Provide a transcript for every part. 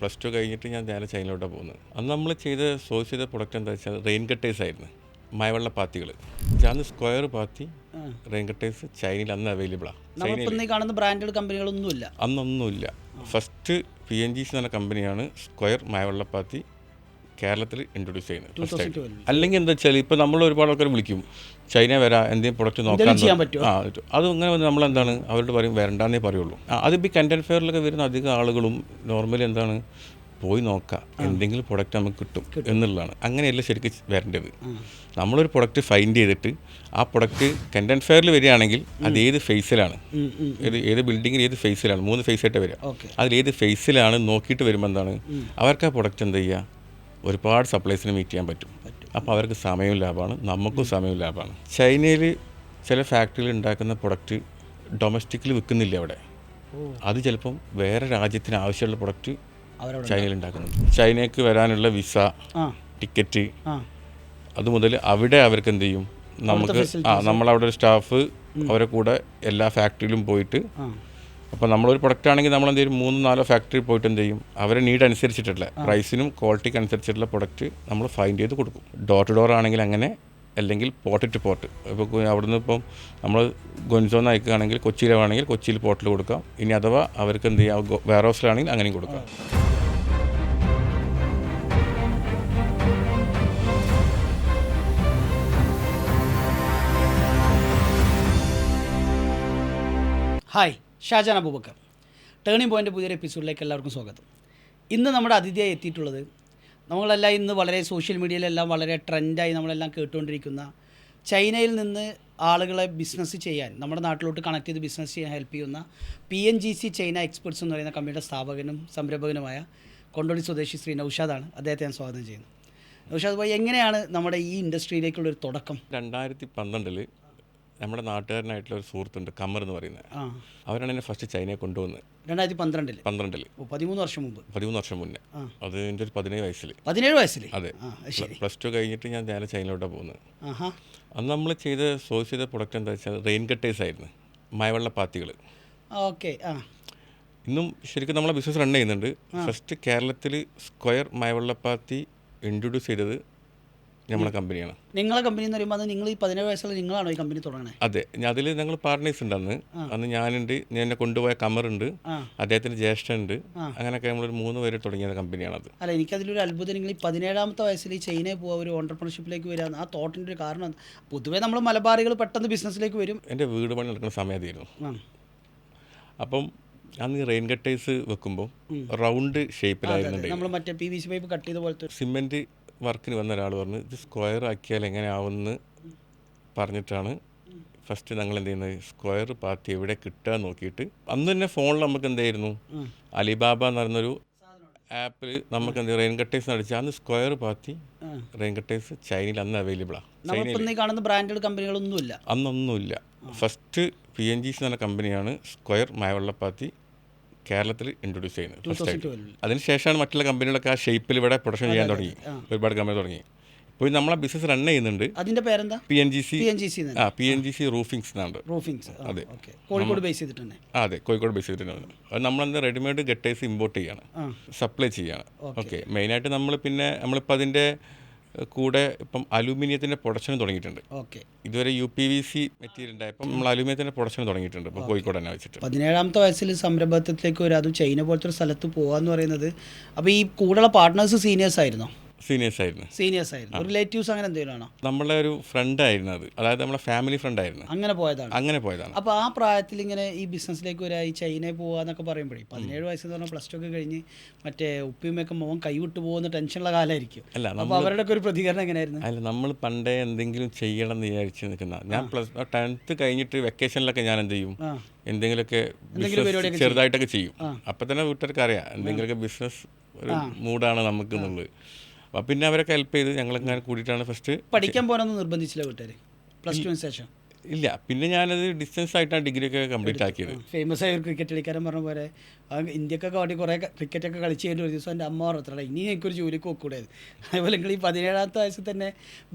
Plus two കഴിഞ്ഞിട്ട് ഞാൻ നേരെ ചൈനയിലോട്ടാണ് പോകുന്നത്. അന്ന് നമ്മൾ ചെയ്ത സോഴ്സ് ചെയ്ത പ്രൊഡക്റ്റ് എന്താ വെച്ചാൽ റെയിൻ കട്ടേഴ്സ് ആയിരുന്നു. മഴവെള്ള പാത്തികൾ അന്ന് സ്ക്വയർ പാത്തി റെയിൻ കട്ടേഴ്സ് ചൈനയിൽ അന്ന് അവൈലബിളാണ് കാണുന്ന ബ്രാൻഡഡ് കമ്പനികളൊന്നുമില്ല. അന്നൊന്നുമില്ല. First P N G C എന്ന കമ്പനിയാണ് സ്ക്വയർ മഴവെള്ള മഴവെള്ളപ്പാത്തി കേരളത്തിൽ ഇൻട്രൊഡ്യൂസ് ചെയ്യുന്നത്. ഫസ്റ്റ് ആയിട്ട്. 2012. അല്ലെങ്കിൽ എന്താ വെച്ചാൽ ഇപ്പോൾ നമ്മൾ ഒരുപാട് ആൾക്കാർ വിളിക്കും. ചൈന വരാം എന്തെങ്കിലും പ്രൊഡക്റ്റ് നോക്കാൻ? ആ. അത് അങ്ങനെ വന്ന് നമ്മളെന്താണ് അവരോട് പറയും വരണ്ടെന്നേ പറയുള്ളൂ. അതിപ്പോൾ കണ്ടന്റ് ഫെയറിലൊക്കെ വരുന്ന അധികം ആളുകളും നോർമലി എന്താണ് പോയി നോക്കാം എന്തെങ്കിലും പ്രൊഡക്റ്റ് നമുക്ക് കിട്ടും എന്നുള്ളതാണ്. അങ്ങനെയല്ല ശരിക്കും വരേണ്ടത്. നമ്മളൊരു പ്രൊഡക്റ്റ് ഫൈൻഡ് ചെയ്തിട്ട് ആ പ്രൊഡക്റ്റ് കണ്ടന്റ് ഫെയറിൽ വരികയാണെങ്കിൽ അത് ഏത് ഫേസിലാണ്. ഏത് ഏത് ബിൽഡിങ്ങിൽ ഏത് ഫേസിലാണ് മൂന്ന് ഫേസ് ആയിട്ട് വരിക അതിലേത് അതിൽ ഏത് ഫേസിലാണ് നോക്കിയിട്ട് വരുമ്പോൾ എന്താണ്? അവർക്ക് ആ പ്രൊഡക്റ്റ് എന്ത് ചെയ്യുക ഒരുപാട് സപ്ലൈസിന് മീറ്റ് ചെയ്യാൻ പറ്റും. അപ്പോൾ അവർക്ക് സമയവും ലാഭമാണ് നമുക്കും സമയവും ലാഭമാണ്. ചൈനയിൽ ചില ഫാക്ടറിയിൽ ഉണ്ടാക്കുന്ന പ്രൊഡക്റ്റ് ഡൊമസ്റ്റിക്കിൽ വിൽക്കുന്നില്ല അവിടെ. അത് ചിലപ്പം വേറെ രാജ്യത്തിന് ആവശ്യമുള്ള പ്രൊഡക്റ്റ് ചൈനയിൽ ഉണ്ടാക്കുന്നുണ്ട് ചൈനയ്ക്ക് വരാനുള്ള വിസ ടിക്കറ്റ് ആ. അത് മുതൽ അവിടെ അവർക്ക് എന്ത് ചെയ്യും? നമുക്ക് ആ നമ്മളവിടെ ഒരു സ്റ്റാഫ് അവരെ കൂടെ എല്ലാ ഫാക്ടറിയിലും പോയിട്ട് അപ്പോൾ നമ്മളൊരു പ്രൊഡക്റ്റ് ആണെങ്കിൽ നമ്മൾ എന്ത് ചെയ്യും മൂന്ന് നാലോ ഫാക്ടറി പോയിട്ട് എന്ത് ചെയ്യും അവരെ നീഡ് അനുസരിച്ചിട്ടുള്ള പ്രൈസിനും ക്വാളിറ്റിക്ക് അനുസരിച്ചിട്ടുള്ള പ്രൊഡക്റ്റ് നമ്മൾ ഫൈൻഡ് ചെയ്ത് കൊടുക്കും. ഡോർ ടു ഡോർ ആണെങ്കിൽ അങ്ങനെ അല്ലെങ്കിൽ പോർട്ട് ടു പോർട്ട് ഇപ്പോൾ അവിടുന്ന് ഇപ്പം നമ്മൾ ഗൊൻസോന്ന് അയക്കുകയാണെങ്കിൽ കൊച്ചിയിലാണെങ്കിൽ കൊച്ചിയിൽ പോർട്ടിൽ കൊടുക്കാം. ഇനി അഥവാ അവർക്ക് എന്ത് ചെയ്യാം വെയർ ഹൗസിലാണെങ്കിൽ അങ്ങനെയും കൊടുക്കാം. Hi Shajan Abubakar. Turning point പുതിയൊരു എപ്പിസോഡിലേക്ക് എല്ലാവർക്കും സ്വാഗതം. ഇന്ന് നമ്മുടെ അതിഥിയായി എത്തിയിട്ടുള്ളത് നമ്മളെല്ലാം ഇന്ന് വളരെ സോഷ്യൽ മീഡിയയിലെല്ലാം വളരെ ട്രെൻഡായി നമ്മളെല്ലാം കേട്ടുകൊണ്ടിരിക്കുന്ന ചൈനയിൽ നിന്ന് ആളുകളെ ബിസിനസ് ചെയ്യാൻ നമ്മുടെ നാട്ടിലോട്ട് കണക്ട് ചെയ്ത് ബിസിനസ് ചെയ്യാൻ ഹെൽപ്പ് ചെയ്യുന്ന P N G C China experts എന്ന് പറയുന്ന കമ്പനിയുടെ സ്ഥാപകനും സംരംഭകനുമായ കൊണ്ടോടി സ്വദേശി ശ്രീ നൌഷാദാണ്. അദ്ദേഹത്തെ ഞാൻ സ്വാഗതം ചെയ്യുന്നു. നൌഷാദ് ഭായി എങ്ങനെയാണ് നമ്മുടെ ഈ ഇൻഡസ്ട്രിയിലേക്കുള്ള ഒരു തുടക്കം? രണ്ടായിരത്തി പന്ത്രണ്ടിൽ നമ്മുടെ നാട്ടുകാരനായിട്ടുള്ള ഒരു സുഹൃത്തുണ്ട് കമർ എന്ന് പറയുന്നത് അവരാണ് എന്നെ ഫസ്റ്റ് ചൈനയെ കൊണ്ടുവന്നത്. രണ്ടായിരത്തി പന്ത്രണ്ടിൽ പന്ത്രണ്ടിൽ പതിമൂന്ന് വർഷം മുമ്പ്. പതിമൂന്ന് വർഷം മുന്നേ. അത് എന്റെ ഒരു പതിനേഴ് വയസ്സിൽ പതിനേഴ് വയസ്സിൽ അതെ. പ്ലസ് ടു കഴിഞ്ഞിട്ട് ഞാൻ നേരെ ചൈനയിലോട്ടാണ് പോകുന്നത്. അന്ന് നമ്മൾ ചെയ്ത സോഴ്സ് ചെയ്ത പ്രൊഡക്റ്റ് എന്താ വെച്ചാൽ റെയിൻ കട്ടേഴ്സ് ആയിരുന്നു. മഴവെള്ള പാത്തികൾ ഓക്കെ. ആ. ഇന്നും ശരിക്കും നമ്മളെ ബിസിനസ് റൺ ചെയ്യുന്നുണ്ട്. ഫസ്റ്റ് കേരളത്തിൽ സ്ക്വയർ മഴവെള്ളപ്പാത്തി ഇൻട്രൊഡ്യൂസ് ചെയ്തത് നമ്മളെ കമ്പനിയാണ്. നിങ്ങളെ കമ്പനി എന്ന് പറയുമ്പോൾ അത് നിങ്ങൾ ഈ പതിനേഴ് വയസ്സുള്ള നിങ്ങളാണോ ഈ കമ്പനി തുടങ്ങണേ? അതെ. അതിൽ ഞങ്ങൾ പാർട്ട്നേഴ്സ് ഉണ്ട് അന്ന് അന്ന് ഞാനുണ്ട് ഞാൻ എന്നെ കൊണ്ടുപോയ കമറുണ്ട് അദ്ദേഹത്തിന്റെ ജ്യേഷ്ഠനുണ്ട് അങ്ങനെയൊക്കെ നമ്മളൊരു മൂന്ന് പേര് തുടങ്ങിയ കമ്പനിയാണത്. അല്ല എനിക്കതിലൊരു അത്ഭുതം നിങ്ങൾ ഈ പതിനേഴാമത്തെ വയസ്സിൽ ഈ ചൈനയിൽ പോവുക ഒരു ഓണ്ടർപ്രണർഷിപ്പിലേക്ക് വരിക ആ തോട്ടിന്റെ ഒരു കാരണം? പൊതുവേ നമ്മൾ മലബാറികൾ പെട്ടെന്ന് ബിസിനസ്സിലേക്ക് വരും. എന്റെ വീട് പണി നടക്കുന്ന സമയത്തായിരുന്നു. അപ്പം അന്ന് റെയിൻ കട്ടേഴ്സ് വെക്കുമ്പോൾ റൗണ്ട് ഷേപ്പിലായിരുന്നു നമ്മൾ മറ്റേ P V C pipe cut ചെയ്ത പോലത്തെ സിമെന്റ് വർക്കിന് വന്ന ഒരാൾ പറഞ്ഞു ഇത് സ്ക്വയർ ആക്കിയാൽ എങ്ങനെയാവുമെന്ന് പറഞ്ഞിട്ടാണ് ഫസ്റ്റ് ഞങ്ങൾ എന്ത് ചെയ്യുന്നത് സ്ക്വയർ പാർട്ടി എവിടെ കിട്ടുക നോക്കിയിട്ട് അന്ന് തന്നെ ഫോണിൽ നമുക്ക് എന്തായിരുന്നു. അലിബാബ എന്ന് പറയുന്നൊരു ആപ്പിൽ നമുക്ക് എന്ത് റെയിൻ കട്ടേഴ്സ് അടിച്ചു അന്ന് സ്ക്വയർ പാർട്ടി. റെയിൻ കട്ടേഴ്സ് ചൈനയിൽ അന്ന് അവൈലബിളാണ് ഈ കാണുന്ന ബ്രാൻഡഡ് കമ്പനികളൊന്നുമില്ല അന്നൊന്നുമില്ല. First P N G C എന്ന കമ്പനിയാണ് സ്ക്വയർ മഴവെള്ളപ്പാത്തി കേരളത്തിൽ ഇൻട്രൊഡ്യൂസ് ചെയ്യുന്നത് ഫസ്റ്റ് ആയിട്ട്. 2012. അതിനുശേഷമാണ് മറ്റുള്ള കമ്പനികളൊക്കെ ആ ഷേപ്പിൽ ഇവിടെ പ്രൊഡക്ഷൻ ചെയ്യാൻ തുടങ്ങി. ഒരുപാട് കമ്പനി തുടങ്ങി. ഇപ്പോൾ നമ്മളെ ബിസിനസ് റൺ ചെയ്യുന്നുണ്ട്. അതിന്റെ പേരെന്താ? P N G C N G C ആ P N G C roofings എന്നാണ്. റൂഫിങ്സ് അതെ. കോഴിക്കോട് ബേസ് ചെയ്തിട്ടുണ്ട് അതെ കോഴിക്കോട് ബേസ് ചെയ്തിട്ടുണ്ട് അത് നമ്മളെന്താ റെഡിമെയ്ഡ് ഗട്ടേഴ്സ് ഇമ്പോർട്ട് ചെയ്യാണ്. സപ്ലൈ ചെയ്യാണ്. ഓക്കെ മെയിനായിട്ട് നമ്മൾ പിന്നെ നമ്മളിപ്പോൾ അതിന്റെ കൂടെ ഇപ്പം അലൂമിനിയത്തിന്റെ പ്രൊഡക്ഷൻ തുടങ്ങിയിട്ടുണ്ട്. ഓക്കെ. ഇതുവരെ U P V C material ഉണ്ടായപ്പം നമ്മൾ അലൂമിനിയത്തിന്റെ പ്രൊഡക്ഷൻ തുടങ്ങിയിട്ടുണ്ട്. ഇപ്പോൾ കോഴിക്കോട് തന്നെ വെച്ചിട്ട്. പതിനേഴാമത്തെ വയസ്സിൽ സംരംഭത്തിലേക്ക് വരും അത് ചൈന പോലത്തെ ഒരു സ്ഥലത്ത് പോകാന്ന് പറയുന്നത്. അപ്പോൾ ഈ കൂടെയുള്ള പാർട്ട്നേഴ്സ് സീനിയേഴ്സ് ആയിരുന്നോ? സീനിയേഴ്സ് ആയിരുന്നു. സീനിയേഴ്സ് ആയിരുന്നു. റിലേറ്റീവ്സ് അങ്ങനെ എന്തെങ്കിലും ആണോ? നമ്മളെ ഒരു ഫ്രണ്ട് ആയിരുന്നു അത്. അതായത് നമ്മളെ ഫാമിലി ഫ്രണ്ട് ആയിരുന്നു. അങ്ങനെ പോയതാണ്. അങ്ങനെ പോയതാണ്. അപ്പോൾ ആ പ്രായത്തിൽ ഇങ്ങനെ ഈ ബിസിനസ്സിലേക്ക് ഈ ചൈനയിൽ പോകുക എന്നൊക്കെ പറയുമ്പോഴേ പതിനേഴ് വയസ്സെന്ന് പറഞ്ഞാൽ പ്ലസ് ടു ഒക്കെ കഴിഞ്ഞ് മറ്റേ ഉപ്പിയുമൊക്കെ മോൻ കൈവിട്ട് പോകുന്ന ടെൻഷനുള്ള കാലമായിരിക്കും. അല്ല അപ്പോൾ അവരുടെ ഒക്കെ ഒരു പ്രതികരണം എങ്ങനെയായിരുന്നു? അല്ല നമ്മൾ പണ്ടേ എന്തെങ്കിലും ചെയ്യണം എന്ന് വിചാരിച്ച് നിൽക്കുന്ന ഞാൻ പ്ലസ് ടെൻത്ത് കഴിഞ്ഞിട്ട് വെക്കേഷനിലൊക്കെ ഞാൻ എന്ത് ചെയ്യും? എന്തെങ്കിലുമൊക്കെ business ചെറുതായിട്ടൊക്കെ ചെയ്യും. അപ്പം തന്നെ വീട്ടുകാർക്ക് അറിയാം എന്തെങ്കിലുമൊക്കെ ബിസിനസ് ഒരു മൂഡാണ് നമുക്ക് എന്നുള്ളത്. അപ്പം പിന്നെ അവരൊക്കെ ഹെൽപ്പ് ചെയ്ത് ഞങ്ങളെങ്ങനെ കൂടിയിട്ടാണ് ഫസ്റ്റ് പഠിക്കാൻ പോകാനൊന്നും നിർബന്ധിച്ചില്ല വീട്ടുകാർ പ്ലസ് ടുവിന് ശേഷം? ഇല്ല. പിന്നെ ഞാനത് ഡിസ്റ്റൻസ് ആയിട്ടാണ് ഡിഗ്രി ഒക്കെ കംപ്ലീറ്റ് ആക്കിയത്. ഫേമസ് ആയ ഒരു ക്രിക്കറ്റ് കളിക്കാരൻ പറഞ്ഞ പോലെ ഇന്ത്യക്കൊക്കെ വേണ്ടി കുറേ ക്രിക്കറ്റൊക്കെ കളിച്ച് കഴിഞ്ഞ ഒരു ദിവസം എന്റെ അമ്മ പറഞ്ഞത്ര ഇനി എനിക്കൊരു ജോലിക്ക് നോക്കൂടെ അതേപോലെ നിങ്ങൾ ഈ പതിനേഴാമത്തെ വയസ്സിൽ തന്നെ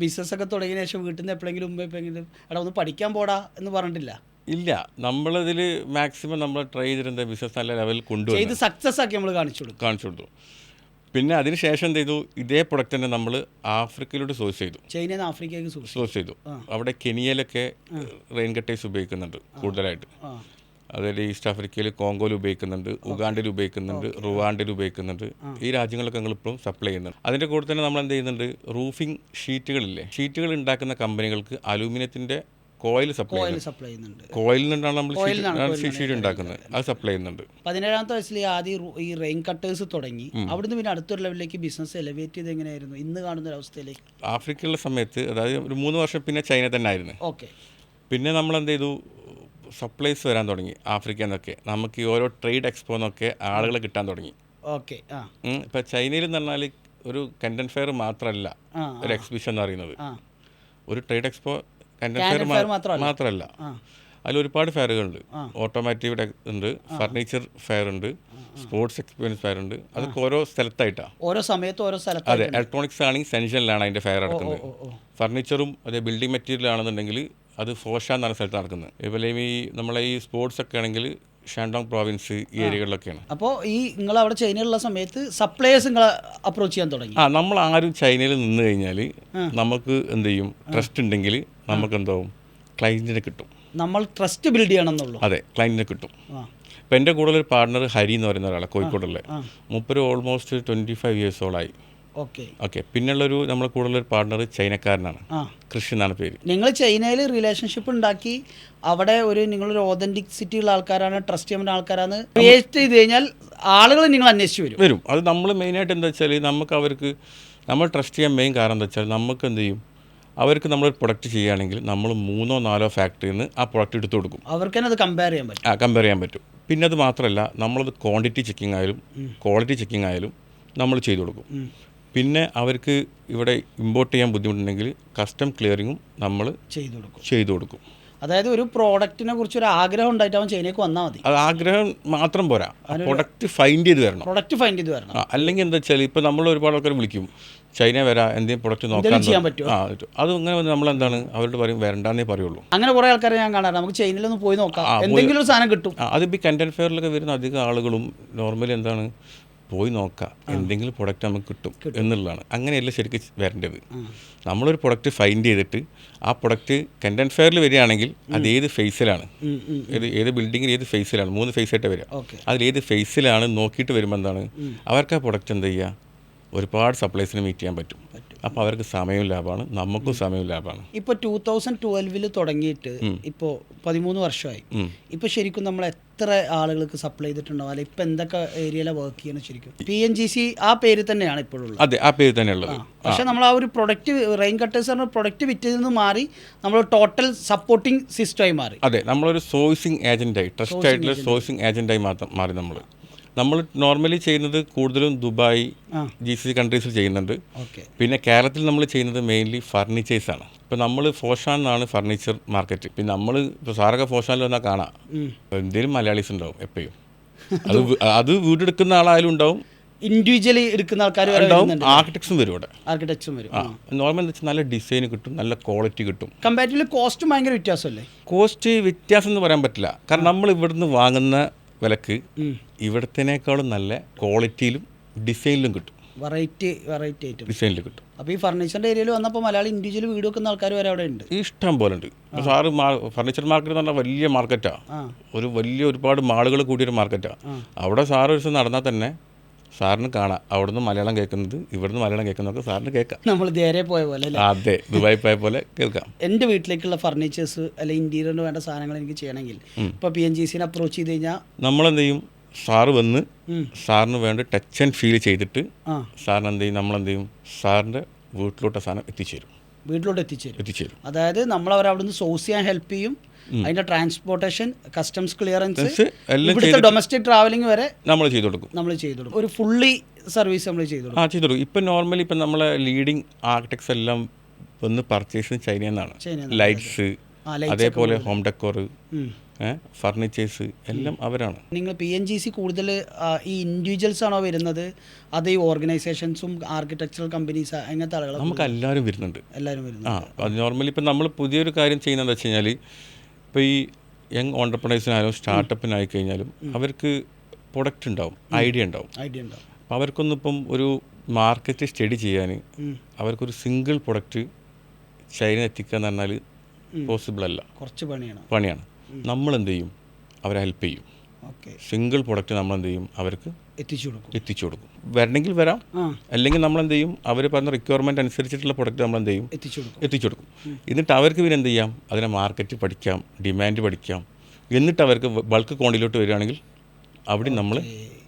ബിസിനസ് ഒക്കെ തുടങ്ങിയ ശേഷം വീട്ടിൽ നിന്ന് എപ്പോഴെങ്കിലും മുമ്പ് എപ്പോഴെങ്കിലും അവിടെ ഒന്ന് പഠിക്കാൻ പോടാ എന്ന് പറഞ്ഞിട്ടില്ല? ഇല്ല. നമ്മളതിൽ മാക്സിമം നമ്മൾ ട്രൈ ചെയ്തിരുന്ന ബിസിനസ് നല്ല ലെവലിൽ കൊണ്ടുപോയി സക്സസ് ആക്കി നമ്മൾ കാണിച്ചു കൊടുക്കും. കാണിച്ചു കൊടുത്തു. പിന്നെ അതിനുശേഷം എന്ത് ചെയ്തു? ഇതേ പ്രൊഡക്റ്റ് തന്നെ നമ്മൾ ആഫ്രിക്കയിലോട്ട് സോഴ്സ് ചെയ്തു. ചൈനയിൽ നിന്ന് ആഫ്രിക്കയ്ക്ക് സോഴ്സ് ചെയ്തു. അവിടെ കെനിയയിലൊക്കെ റെയിൻ കട്ടേഴ്സ് ഉപയോഗിക്കുന്നുണ്ട് കൂടുതലായിട്ട്. അതായത് ഈസ്റ്റ് ആഫ്രിക്കയിൽ കോങ്കോയിൽ ഉപയോഗിക്കുന്നുണ്ട് ഉഗാണ്ടിൽ ഉപയോഗിക്കുന്നുണ്ട് റുവാണ്ടിൽ ഉപയോഗിക്കുന്നുണ്ട്. ഈ രാജ്യങ്ങളൊക്കെ ഞങ്ങൾ ഇപ്പോഴും സപ്ലൈ ചെയ്യുന്നുണ്ട്. അതിന്റെ കൂടെ തന്നെ നമ്മൾ എന്ത് ചെയ്യുന്നുണ്ട്? റൂഫിംഗ് ഷീറ്റുകളില്ലേ? ഷീറ്റുകൾ ഉണ്ടാക്കുന്ന കമ്പനികൾക്ക് അലൂമിനിയത്തിന്റെ കോയിൽ സപ്ലൈ ചെയ്യുന്നുണ്ട് സപ്ലൈ ചെയ്യുന്നുണ്ട്. കോയിൽ നിന്നാണ് നമ്മൾ ഷീറ്റ് ഷീറ്റ് ഉണ്ടാക്കുന്നത്. അത് സപ്ലൈ ചെയ്യുന്നുണ്ട്. പതിനേഴാമത്തെ വയസ്സിൽ ഈ ആദ്യം റു- ഈ റെയിൻ കട്ടേഴ്സ് തുടങ്ങി. അവിടുന്ന് പിന്നെ അടുത്തൊരു ലെവലിലേക്ക് ബിസിനസ് എലവേറ്റ് ചെയ്ത് എങ്ങനെയായിരുന്നു? ഇന്ന് കാണുന്ന ഒരു അവസ്ഥയിലേക്ക്. ആഫ്രിക്കയിലുള്ള സമയത്ത് അതായത് ഒരു മൂന്ന് വർഷം പിന്നെ ചൈന തന്നെ ആയിരുന്നു. ഓക്കെ പിന്നെ നമ്മൾ എന്ത് ചെയ്തു? സപ്ലൈസ് വരാൻ തുടങ്ങി ആഫ്രിക്കയിൽ നിന്നൊക്കെ. നമുക്ക് ഈ ഓരോ ട്രേഡ് എക്സ്പോ എന്നൊക്കെ ആളുകളെ കിട്ടാൻ തുടങ്ങി. ഓക്കെ ആ. ഉം. ഇപ്പൊ ചൈനയിൽ എന്ന് പറഞ്ഞാൽ ഒരു കണ്ടന്റ് ഫെയർ മാത്രമല്ല ആ ഒരു എക്സിബിഷൻ എന്ന് പറയുന്നത്. ആ. ഒരു ട്രേഡ് എക്സ്പോ മാത്രമല്ല. അതിൽ ഒരുപാട് ഫെയറുകളുണ്ട്. ഓട്ടോമാറ്റീവ് ഉണ്ട് ഫർണിച്ചർ ഫെയർ ഉണ്ട് സ്പോർട്സ് എക്സ്പീരിയൻസ് ഫെയർ ഉണ്ട് അതൊക്കെ ഓരോ സ്ഥലത്തായിട്ടാണ് ഓരോ സമയത്ത് ഓരോ സ്ഥലത്ത് അതെ ഇലക്ട്രോണിക്സ് ആണെങ്കിൽ സെൻഷനിലാണ് അതിന്റെ ഫെയർ നടക്കുന്നത്. ഫർണിച്ചറും അതേ ബിൽഡിംഗ് മെറ്റീരിയൽ ആണെന്നുണ്ടെങ്കിൽ അത് ഫോഷ എന്നാണ് സ്ഥലത്ത് നടക്കുന്നത്. ഇതുപോലെ ഈ നമ്മളെ ഈ സ്പോർട്സ് ഒക്കെ ആണെങ്കിൽ ഷാൻഡോങ് പ്രോവിൻസ് ഈ ഏരിയകളിലൊക്കെയാണ്. അപ്പോൾ ഈ നിങ്ങൾ അവിടെ ചൈനയിലുള്ള സമയത്ത് സപ്ലൈയേഴ്സ് നിങ്ങൾ അപ്രോച്ച് ചെയ്യാൻ തുടങ്ങി? ആ നമ്മൾ ആരും ചൈനയിൽ നിന്ന് കഴിഞ്ഞാൽ നമുക്ക് എന്ത് ചെയ്യും? ട്രസ്റ്റ് ഉണ്ടെങ്കിൽ നമുക്ക് എന്താവും ക്ലയന്റിനെ കിട്ടും. നമ്മൾ ട്രസ്റ്റ് ബിൽഡ് ചെയ്യണമെന്നുള്ളൂ. അതെ ക്ലയന്റിനെ കിട്ടും. ഇപ്പം എന്റെ കൂടെ ഒരു പാർട്ണർ ഹരി എന്ന് പറയുന്ന ഒരാളാണ് കോഴിക്കോടുള്ള. മുപ്പര് ഓൾമോസ്റ്റ് ട്വന്റി ഫൈവ് ഇയേഴ്സോളായി ഓക്കെ. ഓക്കെ പിന്നുള്ളൊരു നമ്മളെ കൂടുതലൊരു പാർട്ണർ ചൈനക്കാരനാണ്. കൃഷി എന്നാണ് പേര്. നിങ്ങൾ ചൈനയിൽ റിലേഷൻഷിപ്പ് ഉണ്ടാക്കി അവിടെ ഒരു നിങ്ങളൊരു ഓതന്റിസിറ്റി ഉള്ള ആൾക്കാരാണ് ട്രസ്റ്റ് ചെയ്യുന്ന ആൾക്കാരാണ്. ക്രിയേറ്റ് ചെയ്ത് കഴിഞ്ഞാൽ ആളുകൾ നിങ്ങൾ അന്വേഷിച്ച് വരും. വരും. അത് നമ്മൾ മെയിനായിട്ട് എന്താ വെച്ചാൽ നമുക്ക് അവർക്ക് നമ്മൾ ട്രസ്റ്റ് ചെയ്യാൻ മെയിൻ കാരണം എന്താ വെച്ചാൽ നമുക്ക് എന്ത് ചെയ്യും? അവർക്ക് നമ്മളൊരു പ്രൊഡക്റ്റ് ചെയ്യുകയാണെങ്കിൽ നമ്മൾ മൂന്നോ നാലോ ഫാക്ടറിയിൽ നിന്ന് ആ പ്രൊഡക്റ്റ് എടുത്തു കൊടുക്കും. അവർക്ക് തന്നെ അത് കമ്പയർ ചെയ്യാൻ പറ്റും. ആ കമ്പയർ ചെയ്യാൻ പറ്റും. പിന്നെ അത് മാത്രമല്ല നമ്മളത് ക്വാണ്ടിറ്റി ചെക്കിംഗ് ആയാലും ക്വാളിറ്റി ചെക്കിംഗ് ആയാലും നമ്മൾ ചെയ്തു കൊടുക്കും. പിന്നെ അവർക്ക് ഇവിടെ ഇമ്പോർട്ട് ചെയ്യാൻ ബുദ്ധിമുട്ടുണ്ടെങ്കിൽ കസ്റ്റം ക്ലിയറിങ്ങും നമ്മൾ ചെയ്തു കൊടുക്കും. ചെയ്തു കൊടുക്കും. അതായത് ഒരു പ്രോഡക്റ്റിനെ കുറിച്ച് ഒരു ആഗ്രഹം ഉണ്ടായിട്ട് അവൻ ചൈനയ്ക്ക് വന്നാൽ മതി. അത് ആഗ്രഹം മാത്രം പോരാ. പ്രൊഡക്റ്റ് ഫൈൻഡ് ചെയ്ത് വരണം. പ്രൊഡക്റ്റ് ഫൈൻഡ് ചെയ്ത് വരണം. അല്ലെങ്കിൽ എന്താ വെച്ചാൽ ഇപ്പോൾ നമ്മൾ ഒരുപാട് ആൾക്കാർ വിളിക്കും. ചൈന വരാ എന്തെങ്കിലും പ്രൊഡക്റ്റ് നോക്കാൻ ചെയ്യാൻ? ആ പറ്റും. അത് അങ്ങനെ നമ്മൾ എന്താണ് അവരോട് പറയും വരണ്ടെന്നേ പറയുള്ളൂ. അങ്ങനെ കുറേ ആൾക്കാരെ ഞാൻ കാണാറ് നമുക്ക് ചൈനയിലൊന്ന് പോയി നോക്കാം. എന്തെങ്കിലും ഒരു സാധനം കിട്ടും. ആ, അതിപ്പോൾ ഈ കണ്ടന്റ് ഫെയറിലൊക്കെ വരുന്ന അധികം ആളുകളും നോർമലി എന്താണ് പോയി നോക്കാം. എന്തെങ്കിലും പ്രൊഡക്റ്റ് നമുക്ക് കിട്ടും എന്നുള്ളതാണ്. അങ്ങനെയല്ല ശരിക്കും വരേണ്ടത്. നമ്മളൊരു പ്രൊഡക്റ്റ് ഫൈൻഡ് ചെയ്തിട്ട് ആ പ്രൊഡക്റ്റ് കണ്ടന്റ് ഫെയറിൽ വരികയാണെങ്കിൽ അത് ഏത് ഫേസിലാണ്. ഏത് ഏത് ബിൽഡിങ്ങിൽ ഏത് ഫേസിലാണ് മൂന്ന് ഫേസായിട്ട് വരിക. അതിലേത് അതിൽ ഏത് ഫേസിലാണ് നോക്കിയിട്ട് വരുമ്പോൾ എന്താണ്? അവർക്ക് ആ പ്രൊഡക്റ്റ് എന്ത് ചെയ്യുക ഒരുപാട് സപ്ലൈസിന് മീറ്റ് ചെയ്യാൻ പറ്റും. അപ്പോൾ അവർക്ക് സമയവും ലാഭമാണ് നമുക്കും സമയവും ലാഭമാണ്. ഇപ്പൊ ടൂ തൗസൻഡ് ട്വൽവിൽ തുടങ്ങിയിട്ട് ഇപ്പോൾ പതിമൂന്ന് വർഷമായി. ഇപ്പൊ ഇപ്പോൾ ശരിക്കും നമ്മൾ എത്ര ആളുകൾക്ക് സപ്ലൈ ചെയ്തിട്ടുണ്ടാവും? അല്ലെ ഇപ്പൊ എന്തൊക്കെ ഏരിയയിലാണ് വർക്ക് ചെയ്യണം ശരിക്കും? പി എൻ ജി സി ആ പേര് തന്നെയാണ് ഇപ്പോഴുള്ളത് അതെ ആ പേര് തന്നെയുള്ളത് പക്ഷെ നമ്മൾ ആ. ഒരു പ്രൊഡക്റ്റ് റെയിൻ കട്ടേഴ്സ് പറഞ്ഞ പ്രൊഡക്റ്റ് വിറ്റതിൽ നിന്ന് മാറി നമ്മൾ ടോട്ടൽ സപ്പോർട്ടിംഗ് സിസ്റ്റമായി മാറി. അതെ നമ്മളൊരു സോഴ്സിംഗ് ഏജന്റായി ട്രസ്റ്റ് ആയിട്ടുള്ള സോഴ്സിംഗ് ഏജന്റായി മാത്രം മാറി നമ്മൾ നമ്മൾ നോർമലി ചെയ്യുന്നത് കൂടുതലും ദുബായ്. ജി സി കൺട്രീസിൽ ചെയ്യുന്നുണ്ട്. ഓക്കെ. പിന്നെ കേരളത്തിൽ നമ്മൾ ചെയ്യുന്നത് മെയിൻലി ഫർണിച്ചേഴ്സാണ് ഇപ്പം നമ്മൾ ഫോഷാൻ എന്നാണ് ഫർണിച്ചർ മാർക്കറ്റ് പിന്നെ നമ്മൾ ഇപ്പോൾ സാറൊക്കെ ഫോഷാനിൽ വന്നാൽ കാണാം. എന്തേലും മലയാളീസ് ഉണ്ടാവും എപ്പോഴും. അത് അത് വീടെടുക്കുന്ന ആളായാലും ഉണ്ടാവും. ഇൻഡിവിജ്വലി എടുക്കുന്ന ആൾക്കാർ ഉണ്ടാവും. ആർക്കിടെക്ട്സും വരും ഇവിടെ. ആർക്കിടെക്സും വരും. നോർമൽ നല്ല ഡിസൈൻ കിട്ടും നല്ല ക്വാളിറ്റി കിട്ടും. കമ്പാരിറ്റീവ്ലി കോസ്റ്റും ഭയങ്കര വ്യത്യാസമല്ലേ? കോസ്റ്റ് വ്യത്യാസം എന്ന് പറയാൻ പറ്റില്ല. കാരണം നമ്മൾ ഇവിടുന്ന് വാങ്ങുന്ന വിലക്ക് ഇവിടത്തേക്കാളും നല്ല ക്വാളിറ്റിയിലും ഡിസൈനിലും കിട്ടും. വെറൈറ്റി വെറൈറ്റി ആയിട്ട് ഡിസൈനിൽ കിട്ടും. അപ്പോൾ ഈ ഫർണിച്ചറിന്റെ ഏരിയയിൽ വന്നപ്പോൾ മലയാളി ഇൻഡിവിജ്വൽ വീട് വെക്കുന്ന ആൾക്കാർ വരെ അവിടെ ഉണ്ട്. ഇഷ്ടം പോലെ ഉണ്ട്. സാറ് ഫർണിച്ചർ മാർക്കറ്റ് എന്ന് പറഞ്ഞാൽ വലിയ മാർക്കറ്റാണ് ഒരു വലിയ ഒരുപാട് മാളുകൾ കൂടിയൊരു മാർക്കറ്റാണ് അവിടെ സാറ് ഒരു ദിവസം നടന്നാൽ തന്നെ സാറിന് കാണാം. അവിടുന്ന് മലയാളം കേൾക്കുന്നത് ഇവിടുന്ന് മലയാളം കേൾക്കുന്നതൊക്കെ സാറിന് കേൾക്കാം. നമ്മൾ നേരെ പോയ പോലെ അതെ ദുബായി പോയ പോലെ കേൾക്കാം. എന്റെ വീട്ടിലേക്കുള്ള ഫർണിച്ചേഴ്സ് അല്ലെങ്കിൽ ഇന്റീരിയറിന് വേണ്ട സാധനങ്ങൾ എനിക്ക് ചെയ്യണമെങ്കിൽ ഇപ്പോൾ പി എൻ ജി സിനെ അപ്രോച്ച് ചെയ്ത് കഴിഞ്ഞാൽ നമ്മളെന്ത് ചെയ്യും? സാറ് വന്ന്. സാറിന് വേണ്ട ടച്ച് ആൻഡ് ഫീൽ ചെയ്തിട്ട് സാറിന് എന്ത് ചെയ്യും? നമ്മളെന്ത് ചെയ്യും? സാറിന്റെ വീട്ടിലോട്ട് സാധനം എത്തിച്ചേരും. വീട്ടിലോട്ട് എത്തിച്ചേരും. എത്തിച്ചേരും. അതായത് നമ്മൾ അവരവിടുന്ന് സോഴ്സ് ചെയ്യാൻ ഹെൽപ്പ് ചെയ്യും. അതിന്റെ ട്രാൻസ്പോർട്ടേഷൻ കസ്റ്റംസ് ക്ലിയറൻസ് ഇവിടുത്തെ ഡൊമസ്റ്റിക് ട്രാവലിംഗ് വരെ നമ്മൾ ചെയ്തു കൊടുക്കും. നമ്മൾ ചെയ്തു കൊടുക്കും. ഒരു ഫുള്ളി സർവീസ് നമ്മൾ ചെയ്തു കൊടുക്കും. ആ ചെയ്തു കൊടുക്കും. ഇപ്പം നോർമലി ഇപ്പം നമ്മളെ ലീഡിങ് ആർക്കിടെക്ട്സ് എല്ലാം വന്ന് പർച്ചേസ് ചൈനയിൽ നിന്നാണ്. ലൈറ്റ്സ് അതേപോലെ ഹോം ഡെക്കോർ ഫർണിച്ചേഴ്സ് എല്ലാം അവരാണ്. നിങ്ങൾ പി എൻ ജി സി കൂടുതൽ ഈ ഇൻഡിവിജ്വൽസ് ആണോ വരുന്നത്? അത് ഈ ഓർഗനൈസേഷൻസും ആർക്കിടെക്ചറൽ കമ്പനീസ് അങ്ങനത്തെ ആളുകൾ നമുക്ക് എല്ലാവരും വരുന്നുണ്ട്. എല്ലാവരും വരുന്നുണ്ട്. ആ അത് നോർമലി ഇപ്പം നമ്മൾ പുതിയൊരു കാര്യം ചെയ്യുന്നതെന്ന് വെച്ച് കഴിഞ്ഞാൽ ഇപ്പോൾ ഈ യങ് ഓണ്ടർപ്രണേഴ്സിനായാലും സ്റ്റാർട്ടപ്പിനായി കഴിഞ്ഞാലും അവർക്ക് പ്രൊഡക്റ്റ് ഉണ്ടാവും ഐഡിയ ഉണ്ടാവും. ഐഡിയ ഉണ്ടാവും. അപ്പോൾ അവർക്കൊന്നും ഇപ്പം ഒരു മാർക്കറ്റ് സ്റ്റഡി ചെയ്യാൻ അവർക്കൊരു സിംഗിൾ പ്രൊഡക്റ്റ് ചൈന എത്തിക്കുക എന്ന് പറഞ്ഞാൽ പോസിബിൾ അല്ല. കുറച്ച് പണിയാണ്. പണിയാണ്. നമ്മൾ എന്ത് ചെയ്യും? അവരെ ഹെൽപ്പ് ചെയ്യും. സിംഗിൾ പ്രൊഡക്റ്റ് നമ്മൾ എന്ത് ചെയ്യും? അവർക്ക് എത്തിച്ചു കൊടുക്കും. എത്തിച്ചു കൊടുക്കും. വരണമെങ്കിൽ വരാം. അല്ലെങ്കിൽ നമ്മൾ എന്ത് ചെയ്യും? അവർ പറഞ്ഞ റിക്വയർമെന്റ് അനുസരിച്ചിട്ടുള്ള പ്രൊഡക്റ്റ് നമ്മൾ എന്ത് ചെയ്യും? എത്തിച്ചു കൊടുക്കും. എത്തിച്ചു കൊടുക്കും. എന്നിട്ട് അവർക്ക് പിന്നെ എന്ത് ചെയ്യാം? അതിനെ മാർക്കറ്റ് പഠിക്കാം ഡിമാൻഡ് പഠിക്കാം. എന്നിട്ട് അവർക്ക് ബൾക്ക് ക്വാണ്ടിലോട്ട് വരികയാണെങ്കിൽ അവിടെ നമ്മൾ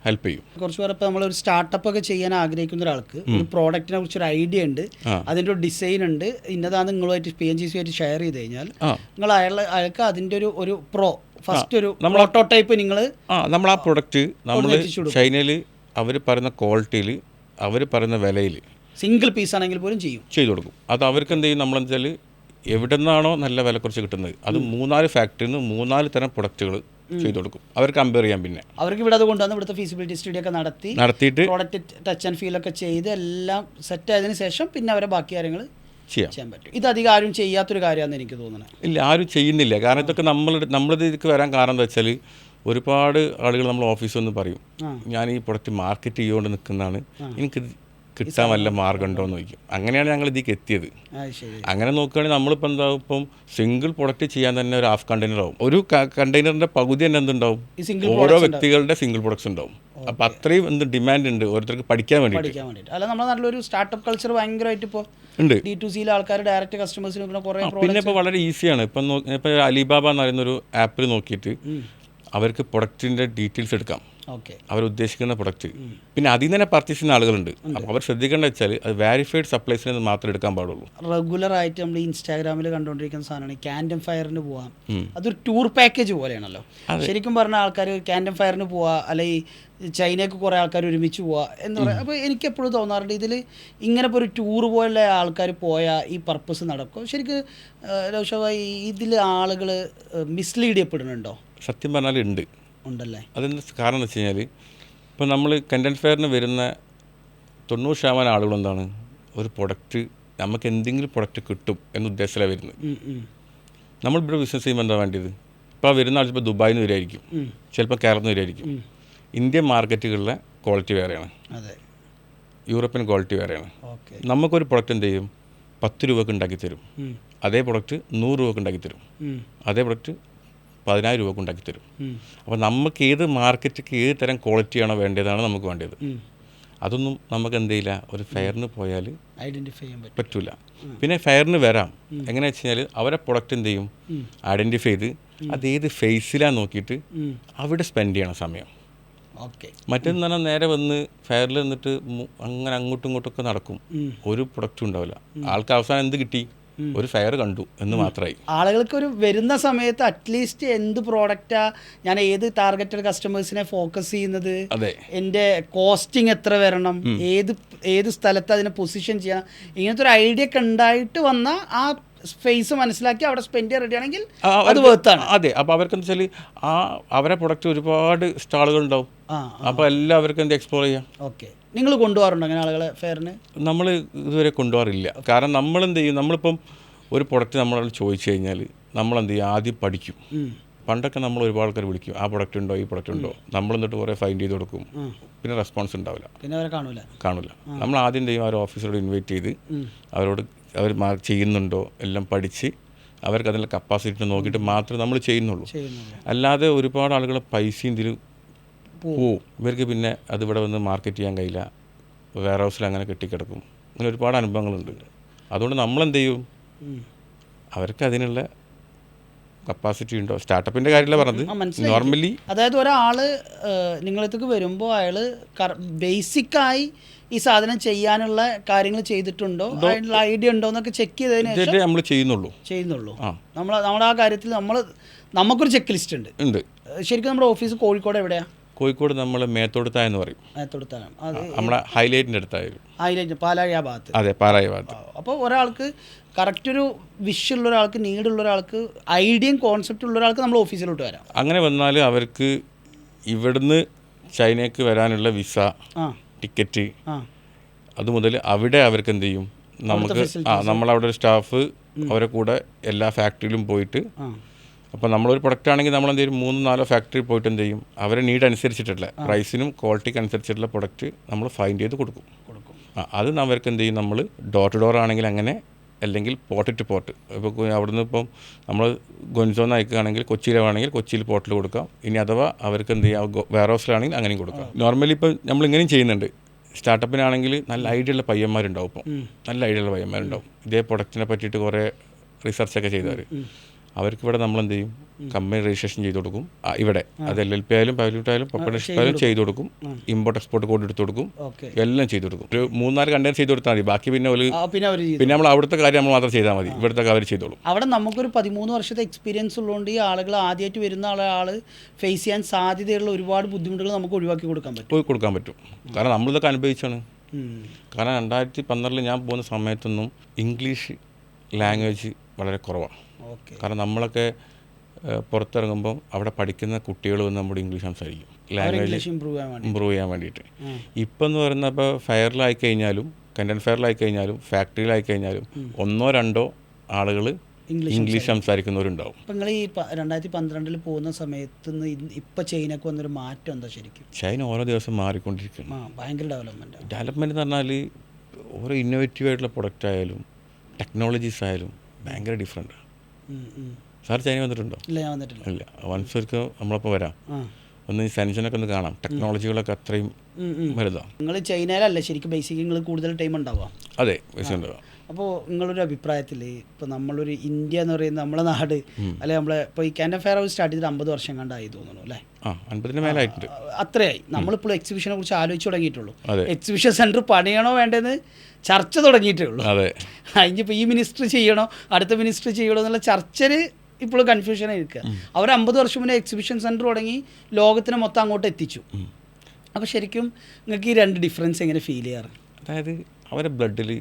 ഹെൽപ്പ് ചെയ്യും. കുറച്ച് പേർ ഇപ്പോൾ നമ്മളൊരു സ്റ്റാർട്ടപ്പ് ഒക്കെ ചെയ്യാൻ ആഗ്രഹിക്കുന്ന ഒരാൾക്ക് ഒരു പ്രോഡക്റ്റിനെ കുറിച്ച് ഒരു ഐഡിയ ഉണ്ട്. അതിന്റെ ഒരു ഡിസൈൻ ഉണ്ട്. ഇന്നതാണ് നിങ്ങളുമായിട്ട് പി എൻ ജി സി ആയിട്ട് ഷെയർ ചെയ്ത് കഴിഞ്ഞാൽ നിങ്ങൾ അയാൾ അയാൾക്ക് അതിന്റെ ഒരു ഒരു പ്രോ ഫസ്റ്റ് ഒരു നമ്മൾ പ്രോട്ടോടൈപ്പ് നിങ്ങൾ ആ നമ്മൾ ആ പ്രൊഡക്റ്റ് നമ്മൾ ചൈനയിൽ അവർ പറയുന്ന ക്വാളിറ്റിയിൽ അവർ പറയുന്ന വിലയിൽ സിംഗിൾ പീസ് ആണെങ്കിൽ പോലും ചെയ്യും. ചെയ്തു കൊടുക്കും. അത് അവർക്ക് എന്ത് ചെയ്യും നമ്മളെന്ന് വെച്ചാൽ എവിടെ നിന്നാണോ നല്ല വില കുറച്ച് കിട്ടുന്നത്. അത് മൂന്നാൽ ഫാക്ടറിയിൽ നിന്ന് മൂന്നാൽ തരം പ്രൊഡക്റ്റുകൾ ചെയ്തു കൊടുക്കും. അവർ കമ്പയർ ചെയ്യാം പിന്നെ. അവർക്ക് ഇവിടെ അത് കൊണ്ടുവന്ന് ഇവിടുത്തെ ഫീസിബിലിറ്റി സ്റ്റഡി ഒക്കെ നടത്തി നടത്തിയിട്ട് പ്രോഡക്റ്റ് ടച്ച് ആൻഡ് ഫീൽ ഒക്കെ ചെയ്ത് എല്ലാം സെറ്റ് ആയതിനു ശേഷം പിന്നെ അവരെ ബാക്കി കാര്യങ്ങൾ ചെയ്യാൻ പറ്റും. ഇത് അധികം ആരും ചെയ്യാത്തൊരു കാര്യമാണെന്ന് എനിക്ക് തോന്നുന്നത് ഇല്ല ആരും ചെയ്യുന്നില്ല. കാരണം ഇതൊക്കെ നമ്മൾ നമ്മളിതിലേക്ക് വരാൻ കാരണം എന്താ വെച്ചാൽ ഒരുപാട് ആളുകൾ നമ്മൾ ഓഫീസിൽ നിന്ന് പറയും ഞാൻ ഈ പ്രൊഡക്റ്റ് മാർക്കറ്റ് ചെയ്തുകൊണ്ട് നിൽക്കുന്നതാണ് എനിക്കിത് കിട്ടാൻ വല്ല മാർഗം ഉണ്ടോ എന്ന് ചോദിക്കും. അങ്ങനെയാണ് ഞങ്ങൾ ഇതിലേക്ക് എത്തിയത്. അങ്ങനെ നോക്കുകയാണെങ്കിൽ നമ്മളിപ്പോൾ എന്താ ഇപ്പം സിംഗിൾ പ്രൊഡക്റ്റ് ചെയ്യാൻ തന്നെ ഒരു ഹാഫ് കണ്ടെയ്നർ ആവും. ഒരു കണ്ടെയ്നറിന്റെ പകുതി തന്നെ എന്തുണ്ടാവും? ഓരോ വ്യക്തികളുടെ സിംഗിൾ പ്രൊഡക്ട്സ് ഉണ്ടാവും. അപ്പം അത്രയും എന്ത് ഡിമാൻഡ് ഉണ്ട് ഓരോരുത്തർക്ക് പഠിക്കാൻ വേണ്ടിയിട്ട്. അല്ല നമ്മുടെ നാട്ടിലൊരു സ്റ്റാർട്ടപ്പ് കൾച്ചർ ഭയങ്കരമായിട്ട് ഇപ്പോൾ ഉണ്ട്. ഡി ടു ആൾക്കാർ ഡയറക്റ്റ് കസ്റ്റമേഴ്സിന് കുറേ പിന്നെ ഇപ്പോൾ വളരെ ഈസിയാണ് ഇപ്പം ഇപ്പോൾ അലിബാബ എന്ന് പറയുന്ന ഒരു ആപ്പിൽ നോക്കിയിട്ട് അവർക്ക് പ്രൊഡക്റ്റിന്റെ ഡീറ്റെയിൽസ് എടുക്കാം. ഉദ്ദേശിക്കുന്ന പ്രൊഡക്റ്റ്. പിന്നെ അതിൽ നിന്ന് തന്നെ പർച്ചേസ് ചെയ്യുന്ന ആളുകളുണ്ട്. അപ്പോൾ അവർ ശ്രദ്ധിക്കേണ്ട വെച്ചാൽ അത് വാരിഫൈഡ് സപ്ലൈസിൽ നിന്ന് മാത്രമേ എടുക്കാൻ പാടുള്ളൂ. റെഗുലർ ആയിട്ട് നമ്മൾ ഇൻസ്റ്റാഗ്രാമിൽ കണ്ടുകൊണ്ടിരിക്കുന്ന സാധനമാണ് ക്യാൻഡം ഫയറിന് പോവാം. അതൊരു ടൂർ പാക്കേജ് പോലെയാണല്ലോ. ശരിക്കും പറഞ്ഞ ആൾക്കാർ ക്യാൻഡം ഫയറിന് പോവാ അല്ലെങ്കിൽ ചൈനയ്ക്ക് കുറേ ആൾക്കാർ ഒരുമിച്ച് പോവാ എന്ന് പറയാം. അപ്പോൾ എനിക്ക് എപ്പോഴും തോന്നാറുണ്ട് ഇതിൽ ഇങ്ങനെ ഇപ്പോൾ ഒരു ടൂർ പോലെ ആൾക്കാർ പോയാൽ ഈ പർപ്പസ് നടക്കും. ശരിക്കും രോഷഭായി ഇതിൽ ആളുകൾ മിസ്ലീഡ് ചെയ്യപ്പെടുന്നുണ്ടോ? സത്യം പറഞ്ഞാൽ ഉണ്ട്. ഉണ്ടല്ലേ? അതിന്റെ കാരണം എന്ന് വെച്ച് കഴിഞ്ഞാൽ ഇപ്പോൾ നമ്മൾ കണ്ടന്റ് ഫെയറിന് വരുന്ന തൊണ്ണൂറ് ശതമാനം ആളുകൾ എന്താണ്? ഒരു പ്രൊഡക്റ്റ് നമുക്ക് എന്തെങ്കിലും പ്രൊഡക്റ്റ് കിട്ടും എന്ന ഉദ്ദേശത്തിലാണ് വരുന്നത്. നമ്മൾ ഇവിടെ ബിസിനസ് ചെയ്യുമ്പോൾ എന്താ വേണ്ടത്? ഇപ്പോൾ ആ വരുന്ന ആൾ ചിലപ്പോൾ ദുബായിൽ നിന്ന് വരികയായിരിക്കും. ഉം. ചിലപ്പോൾ കേരളത്തിൽ നിന്ന് വരികയായിരിക്കും ഇന്ത്യൻ മാർക്കറ്റുകളിലെ ക്വാളിറ്റി വേറെയാണ്. യൂറോപ്യൻ ക്വാളിറ്റി വേറെയാണ്. നമുക്കൊരു പ്രൊഡക്റ്റ് എന്ത് ചെയ്യും? പത്ത് രൂപക്ക് ഉണ്ടാക്കി തരും അതേ പ്രൊഡക്റ്റ് നൂറ് രൂപക്ക് ഉണ്ടാക്കി തരും അതേ പ്രൊഡക്റ്റ് പതിനായിരം രൂപ ഉണ്ടാക്കി തരും. അപ്പോൾ നമുക്ക് ഏത് മാർക്കറ്റിക്ക് ഏത് തരം ക്വാളിറ്റിയാണോ വേണ്ടതാണ് നമുക്ക് വേണ്ടത്. അതൊന്നും നമുക്ക് എന്ത് ചെയ്യില്ല. ഒരു ഫെയറിന് പോയാൽ ഐഡന്റിഫൈ ചെയ്യാൻ പറ്റും പറ്റില്ല പിന്നെ ഫെയറിന് വരാം. എങ്ങനെ വെച്ച് കഴിഞ്ഞാൽ അവരെ പ്രൊഡക്റ്റ് എന്ത് ചെയ്യും? ഐഡന്റിഫൈ ചെയ്ത് അത് ഏത് ഫേസിലാണ് നോക്കിയിട്ട് അവിടെ സ്പെൻഡ് ചെയ്യണം സമയം. ഓക്കെ മറ്റേന്ന് പറഞ്ഞാൽ നേരെ വന്ന് ഫെയറിൽ നിന്നിട്ട് അങ്ങനെ അങ്ങോട്ടും ഇങ്ങോട്ടും ഒക്കെ നടക്കും. ഒരു പ്രൊഡക്റ്റും ഉണ്ടാവില്ല. ആൾക്ക് അവസാനം എന്ത് കിട്ടി? ഒരു ഫെയർ കണ്ടു എന്ന് മാത്രമായി. ആളുകൾക്ക് ഒരു വരുന്ന സമയത്ത് അറ്റ്ലീസ്റ്റ് എന്ത് പ്രോഡക്റ്റാ ഞാൻ ഏത് ടാർഗറ്റഡ് കസ്റ്റമേഴ്സിനെ ഫോക്കസ് ചെയ്യുന്നത് അതെ. എന്റെ കോസ്റ്റിംഗ് എത്ര വരണം ഏത് ഏത് സ്ഥലത്ത് അതിനെ പൊസിഷൻ ചെയ്യണം ഇങ്ങനത്തെ ഒരു ഐഡിയ ഒക്കെ ഉണ്ടായിട്ട് വന്ന ആ സ്പേസ് മനസ്സിലാക്കി അവിടെ സ്പെൻഡ് ചെയ്യാൻ റെഡി ആണെങ്കിൽ അത് വേർത്താണ് അതെ അപ്പോൾ അവർക്ക് എന്താ വെച്ചാൽ ആ അവരെ പ്രൊഡക്റ്റ് ഒരുപാട് സ്റ്റാളുകൾ ഉണ്ടാവും. അപ്പൊ അപ്പോൾ എല്ലാവർക്കും എന്ത് എക്സ്പ്ലോർ ചെയ്യാം? ഓക്കെ നിങ്ങൾ കൊണ്ടുപോകാറുണ്ടോ അങ്ങനെ ആളുകളെ ഫെയറിന്? നമ്മൾ ഇതുവരെ കൊണ്ടുപോകാറില്ല. കാരണം നമ്മൾ എന്ത് ചെയ്യും? നമ്മളിപ്പം ഒരു പ്രൊഡക്റ്റ് നമ്മളോട് ചോദിച്ചു കഴിഞ്ഞാൽ നമ്മൾ എന്ത് ചെയ്യും? ആദ്യം പഠിക്കും. പണ്ടൊക്കെ നമ്മൾ ഒരുപാട് ആൾക്കാർ വിളിക്കും. ആ പ്രൊഡക്റ്റ് ഉണ്ടോ? ഈ പ്രൊഡക്റ്റ് ഉണ്ടോ? നമ്മൾ എന്നിട്ട് കുറേ ഫൈൻഡ് ചെയ്ത് കൊടുക്കും. പിന്നെ റെസ്പോൺസ് ഉണ്ടാവില്ല. പിന്നെ അവരെ കാണൂല. കാണില്ല നമ്മൾ ആദ്യം ചെയ്യും? അവർ ഓഫീസറോട് ഇൻവൈറ്റ് ചെയ്ത് അവരോട് അവർ ചെയ്യുന്നുണ്ടോ? എല്ലാം പഠിച്ച് അവർക്ക് അതിന്റെ കപ്പാസിറ്റി നോക്കിയിട്ട് മാത്രമേ നമ്മൾ ചെയ്യുന്നുള്ളൂ. അല്ലാതെ ഒരുപാട് ആളുകളെ പൈസ ഇതിൽ പോവും ഇവർക്ക് പിന്നെ അത് ഇവിടെ വന്ന് മാർക്കറ്റ് ചെയ്യാൻ കഴിയില്ല. വെയർ ഹൗസിൽ അങ്ങനെ കെട്ടിക്കിടക്കും. അങ്ങനെ ഒരുപാട് അനുഭവങ്ങളുണ്ട്. അതുകൊണ്ട് നമ്മൾ എന്ത് ചെയ്യും അവർക്ക് അതിനുള്ള കപ്പാസിറ്റി ഉണ്ടോ? സ്റ്റാർട്ടപ്പിന്റെ കാര്യമല്ല പറഞ്ഞത്. നോർമലി അതായത് ഒരാൾ വരുമ്പോ വരുമ്പോൾ ബേസിക് ബേസിക്കായി ഈ സാധനം ചെയ്യാനുള്ള കാര്യങ്ങൾ ചെയ്തിട്ടുണ്ടോ? അതിനുള്ള ഐഡിയ ഉണ്ടോ എന്നൊക്കെ ചെക്ക് ചെയ്തതിന് ശേഷം? നമ്മൾ ചെയ്യുന്നുള്ളൂ. ചെയ്യുന്നുള്ളൂ. നമ്മൾ നമ്മുടെ ആ കാര്യത്തിൽ നമ്മൾ നമുക്കൊരു ചെക്ക് ലിസ്റ്റ് ഉണ്ട്. ശരിക്കും നമ്മുടെ ഓഫീസ് കോഴിക്കോട് എവിടെയാണ് കോഴിക്കോട് നമ്മൾ മേത്തോടുത്തായ എന്ന് പറയും. നമ്മളെ ഹൈലൈറ്റിന്റെ അടുത്തായിരുന്നു ഹൈലൈറ്റ് പാലാഴി ആ ഭാഗത്ത്. അതെ പാലായ ഭാഗത്ത്. അപ്പോൾ ഒരാൾക്ക് കറക്റ്റ് ഒരു വിഷ് ഉള്ള ഒരാൾക്ക് നീടുള്ള ഒരാൾക്ക് ഐഡിയയും കോൺസെപ്റ്റ് ഉള്ള ഒരാൾക്ക് നമ്മൾ ഓഫീസിലോട്ട് വരാം. അങ്ങനെ വന്നാൽ അവർക്ക് ഇവിടുന്ന് ചൈനയ്ക്ക് വരാനുള്ള വിസ ടിക്കറ്റ് ആ. അത് മുതൽ അവിടെ അവർക്ക് എന്ത് ചെയ്യും? നമുക്ക് ആ നമ്മളവിടെ ഒരു സ്റ്റാഫ് അവരെ കൂടെ എല്ലാ ഫാക്ടറിയിലും പോയിട്ട് അപ്പോൾ നമ്മളൊരു പ്രൊഡക്റ്റ് ആണെങ്കിൽ നമ്മൾ എന്ത് ചെയ്യും മൂന്ന് നാലോ ഫാക്ടറി പോയിട്ട് എന്ത് ചെയ്യും അവരെ നീഡ് അനുസരിച്ചിട്ടുള്ള പ്രൈസിനും ക്വാളിറ്റിക്ക് അനുസരിച്ചിട്ടുള്ള പ്രൊഡക്റ്റ് നമ്മൾ ഫൈൻഡ് ചെയ്ത് കൊടുക്കും. അത് അവർക്ക് എന്ത് ചെയ്യും? നമ്മൾ ഡോർ ടു ഡോർ ആണെങ്കിൽ അങ്ങനെ അല്ലെങ്കിൽ പോർട്ട് ടു പോർട്ട് ഇപ്പോൾ അവിടുന്ന് ഇപ്പം നമ്മൾ ഗൊൻസോന്ന് അയക്കുകയാണെങ്കിൽ കൊച്ചിയിലാണെങ്കിൽ കൊച്ചിയിൽ പോർട്ടിൽ കൊടുക്കാം. ഇനി അഥവാ അവർക്ക് എന്ത് ചെയ്യാം? വെയർ ഹൗസിലാണെങ്കിൽ അങ്ങനെയും കൊടുക്കാം. നോർമലി ഇപ്പോൾ നമ്മൾ ഇങ്ങനെയും ചെയ്യുന്നുണ്ട്. സ്റ്റാർട്ടപ്പിനാണെങ്കിൽ നല്ല ഐഡിയ ഉള്ള പയ്യന്മാരുണ്ടാവും ഇപ്പം. നല്ല ഐഡിയ ഉള്ള പയ്യന്മാരുണ്ടാവും. ഇതേ പ്രൊഡക്റ്റിനെ പറ്റിയിട്ട് കുറേ റിസർച്ചൊക്കെ ചെയ്തവർ അവർക്ക് ഇവിടെ നമ്മൾ എന്ത് ചെയ്യും കമ്പനി രജിസ്ട്രേഷൻ ചെയ്ത് കൊടുക്കും. ഇവിടെ. അത് എൽ എൽ പി ആയാലും പൈലറ്റ് ആയാലും ആയാലും ചെയ്ത് കൊടുക്കും. ഇമ്പോർട്ട് എക്സ്പോർട്ട് കോഡ് എടുത്ത് കൊടുക്കും. എല്ലാം ചെയ്ത് കൊടുക്കും. ഒരു മൂന്നാൽ കണ്ടെയ്നർ ചെയ്ത് കൊടുത്താൽ മതി. ബാക്കി പിന്നെ പിന്നെ നമ്മൾ അവിടുത്തെ കാര്യം നമ്മൾ മാത്രം ചെയ്താൽ മതി. ഇവിടുത്തെ അവർ ചെയ്തോളും. അവിടെ നമുക്കൊരു പതിമൂന്ന് വർഷത്തെ എക്സ്പീരിയൻസ് ഉള്ളതുകൊണ്ട് ഈ ആളുകൾ ആദ്യമായിട്ട് വരുന്ന ആളെ ആൾ ഫേസ് ചെയ്യാൻ സാധ്യതയുള്ള ഒരുപാട് ബുദ്ധിമുട്ടുകൾ നമുക്ക് ഒഴിവാക്കി കൊടുക്കാൻ പറ്റും. കൊടുക്കാൻ പറ്റും. കാരണം നമ്മളിതൊക്കെ അനുഭവിച്ചാണ്. കാരണം രണ്ടായിരത്തി പന്ത്രണ്ടിൽ ഞാൻ പോകുന്ന സമയത്തൊന്നും ഇംഗ്ലീഷ് ലാംഗ്വേജ് വളരെ കുറവാണ് കാരണം നമ്മളൊക്കെ പുറത്തിറങ്ങുമ്പം അവിടെ പഠിക്കുന്ന കുട്ടികൾ വന്ന് നമ്മുടെ ഇംഗ്ലീഷ് സംസാരിക്കും. ലാംഗ്വേജ് ഇമ്പ്രൂവ് ചെയ്യാൻ വേണ്ടിയിട്ട്. ഇപ്പം എന്ന് പറയുന്നത് ഇപ്പോൾ ഫയറിലായി കഴിഞ്ഞാലും കണ്ടൻ ഫയറിലായി കഴിഞ്ഞാലും ഫാക്ടറിയിലായി കഴിഞ്ഞാലും ഒന്നോ രണ്ടോ ആളുകൾ ഇംഗ്ലീഷ് സംസാരിക്കുന്നവരുണ്ടാവും. നിങ്ങൾ ഈ രണ്ടായിരത്തി പന്ത്രണ്ടിൽ പോകുന്ന സമയത്ത് ഇപ്പം ചൈനക്ക് വന്നൊരു മാറ്റം എന്താ ശരിക്കും? ചൈന ഓരോ ദിവസം മാറിക്കൊണ്ടിരിക്കുന്നു ആ ഭയങ്കര ഡെവലപ്മെന്റ് ഡെവലപ്മെന്റ് എന്ന് പറഞ്ഞാൽ ഓരോ ഇന്നോവേറ്റീവ് ആയിട്ടുള്ള പ്രൊഡക്റ്റ് ആയാലും ടെക്നോളജീസ് ആയാലും ഭയങ്കര ഡിഫറെന്റ് സാർ ചൈന വന്നിട്ടുണ്ടോ? ഇല്ല ഞാൻ വന്നിട്ടില്ല. ഇല്ല. വൺസ് ഒരിക്കൽ നമ്മളപ്പോൾ വരാം. ഒന്ന് സെൻഷനൊക്കെ ഒന്ന് കാണാം. ടെക്നോളജികളൊക്കെ അത്രയും. വലുതാണ് നിങ്ങൾ ചൈനയിലല്ല ശരിക്കും ബേസിക് നിങ്ങൾ കൂടുതൽ ടൈം ഉണ്ടാവുക. അതെ ഉണ്ടാവുക. അപ്പോൾ നിങ്ങളൊരു അഭിപ്രായത്തിൽ ഇപ്പോൾ നമ്മളൊരു ഇന്ത്യ എന്ന് പറയുന്നത് നമ്മളെ നാട് അല്ലെ നമ്മളെ ഇപ്പോൾ ഈ ക്യാൻഡൻ ഫെയർ ഹൗസ് സ്റ്റാർട്ട് ചെയ്തിട്ട് അമ്പത് വർഷം കണ്ടായി തോന്നുന്നു അല്ലേ? അൻപതിന് മേലായിട്ടുണ്ട്. അത്രയായി. നമ്മളിപ്പോൾ എക്സിബിഷനെ കുറിച്ച് ആലോചിച്ച് തുടങ്ങിയിട്ടുള്ളൂ. എക്സിബിഷൻ സെന്റർ പണിയണോ വേണ്ടതെന്ന് ചർച്ച തുടങ്ങിയിട്ടേ ഉള്ളൂ. അതെ. അതിനിപ്പോൾ ഈ മിനിസ്റ്റർ ചെയ്യണോ? അടുത്ത മിനിസ്റ്റർ ചെയ്യണോ എന്നുള്ള ചർച്ചയിൽ ഇപ്പോൾ കൺഫ്യൂഷൻ ഇരിക്കുക അവർ അമ്പത് വർഷം മുന്നേ എക്സിബിഷൻ സെന്റർ തുടങ്ങി ലോകത്തിനെ മൊത്തം അങ്ങോട്ട് എത്തിച്ചു. അപ്പോൾ ശരിക്കും നിങ്ങൾക്ക് ഈ രണ്ട് ഡിഫറൻസ് എങ്ങനെ ഫീൽ ചെയ്യാറ്? അതായത് അവരെ ബ്ലഡിൽ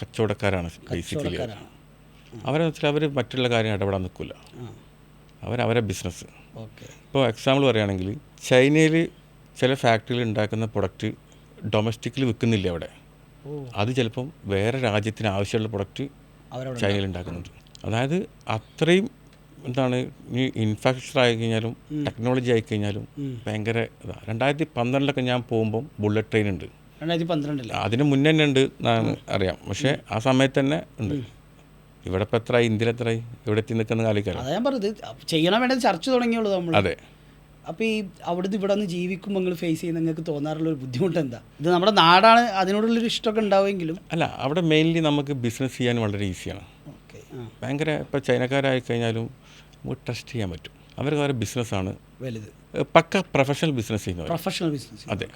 കച്ചവടക്കാരാണ് ബേസിക്കലി അവരെ. വെച്ചാൽ അവർ മറ്റുള്ള കാര്യം ഇടപെടാൻ നിൽക്കില്ല അവരവരെ ബിസിനസ് ഓക്കെ. ഇപ്പോൾ എക്സാമ്പിൾ പറയുകയാണെങ്കിൽ ചൈനയിൽ ചില ഫാക്ടറിയിൽ ഉണ്ടാക്കുന്ന പ്രൊഡക്റ്റ് ഡൊമസ്റ്റിക്കിൽ വിൽക്കുന്നില്ല അവിടെ. അത് ചിലപ്പം വേറെ രാജ്യത്തിന് ആവശ്യമുള്ള പ്രൊഡക്റ്റ് ചൈനയിൽ ഉണ്ടാക്കുന്നുണ്ട്. അതായത് അത്രയും എന്താണ് ഈ ഇൻഫ്രാസ്ട്രക്ചർ ആയി കഴിഞ്ഞാലും ടെക്നോളജി ആയി കഴിഞ്ഞാലും ഭയങ്കര ഇതാണ് രണ്ടായിരത്തി പന്ത്രണ്ടിലൊക്കെ ഞാൻ പോകുമ്പം ബുള്ളറ്റ് ട്രെയിൻ ഉണ്ട്. രണ്ടായിരത്തി അതിന് മുന്നേ തന്നെ ഉണ്ട് എന്നാണ് അറിയാം. പക്ഷെ ആ സമയത്ത് തന്നെ ഉണ്ട്. ഇവിടെ ഇപ്പം എത്രയായി ഇന്ത്യയിൽ എത്രയായി ഇവിടെ എത്തി നിൽക്കുന്ന കാലിക്കാലം? അതാ ഞാൻ പറഞ്ഞത്. ചെയ്യണം വേണ്ടത് ചർച്ച തുടങ്ങിയുള്ളൂ നമ്മൾ അതെ. അപ്പോൾ ഈ അവിടുന്ന് ഇവിടെ നിന്ന് ജീവിക്കുമ്പോൾ നിങ്ങൾ ഫേസ് ചെയ്യുന്ന നിങ്ങൾക്ക് തോന്നാറുള്ള ഒരു ബുദ്ധിമുട്ട് എന്താ ഇത് നമ്മുടെ നാടാണ് അതിനോടുള്ളൊരു ഇഷ്ടമൊക്കെ ഉണ്ടാവുമെങ്കിലും. അല്ല അവിടെ മെയിൻലി നമുക്ക് ബിസിനസ് ചെയ്യാൻ വളരെ ഈസിയാണ് ഭയങ്കര ഇപ്പോൾ ചൈനക്കാരായി കഴിഞ്ഞാലും നമുക്ക് ട്രസ്റ്റ് ചെയ്യാൻ പറ്റും. അവർക്ക് അവരുടെ ബിസിനസ്സാണ് വലുത്. പക്ക പ്രൊഫഷണൽ ബിസിനസ് ചെയ്യുന്നത് പ്രൊഫഷണൽ ബിസിനസ് അതെ.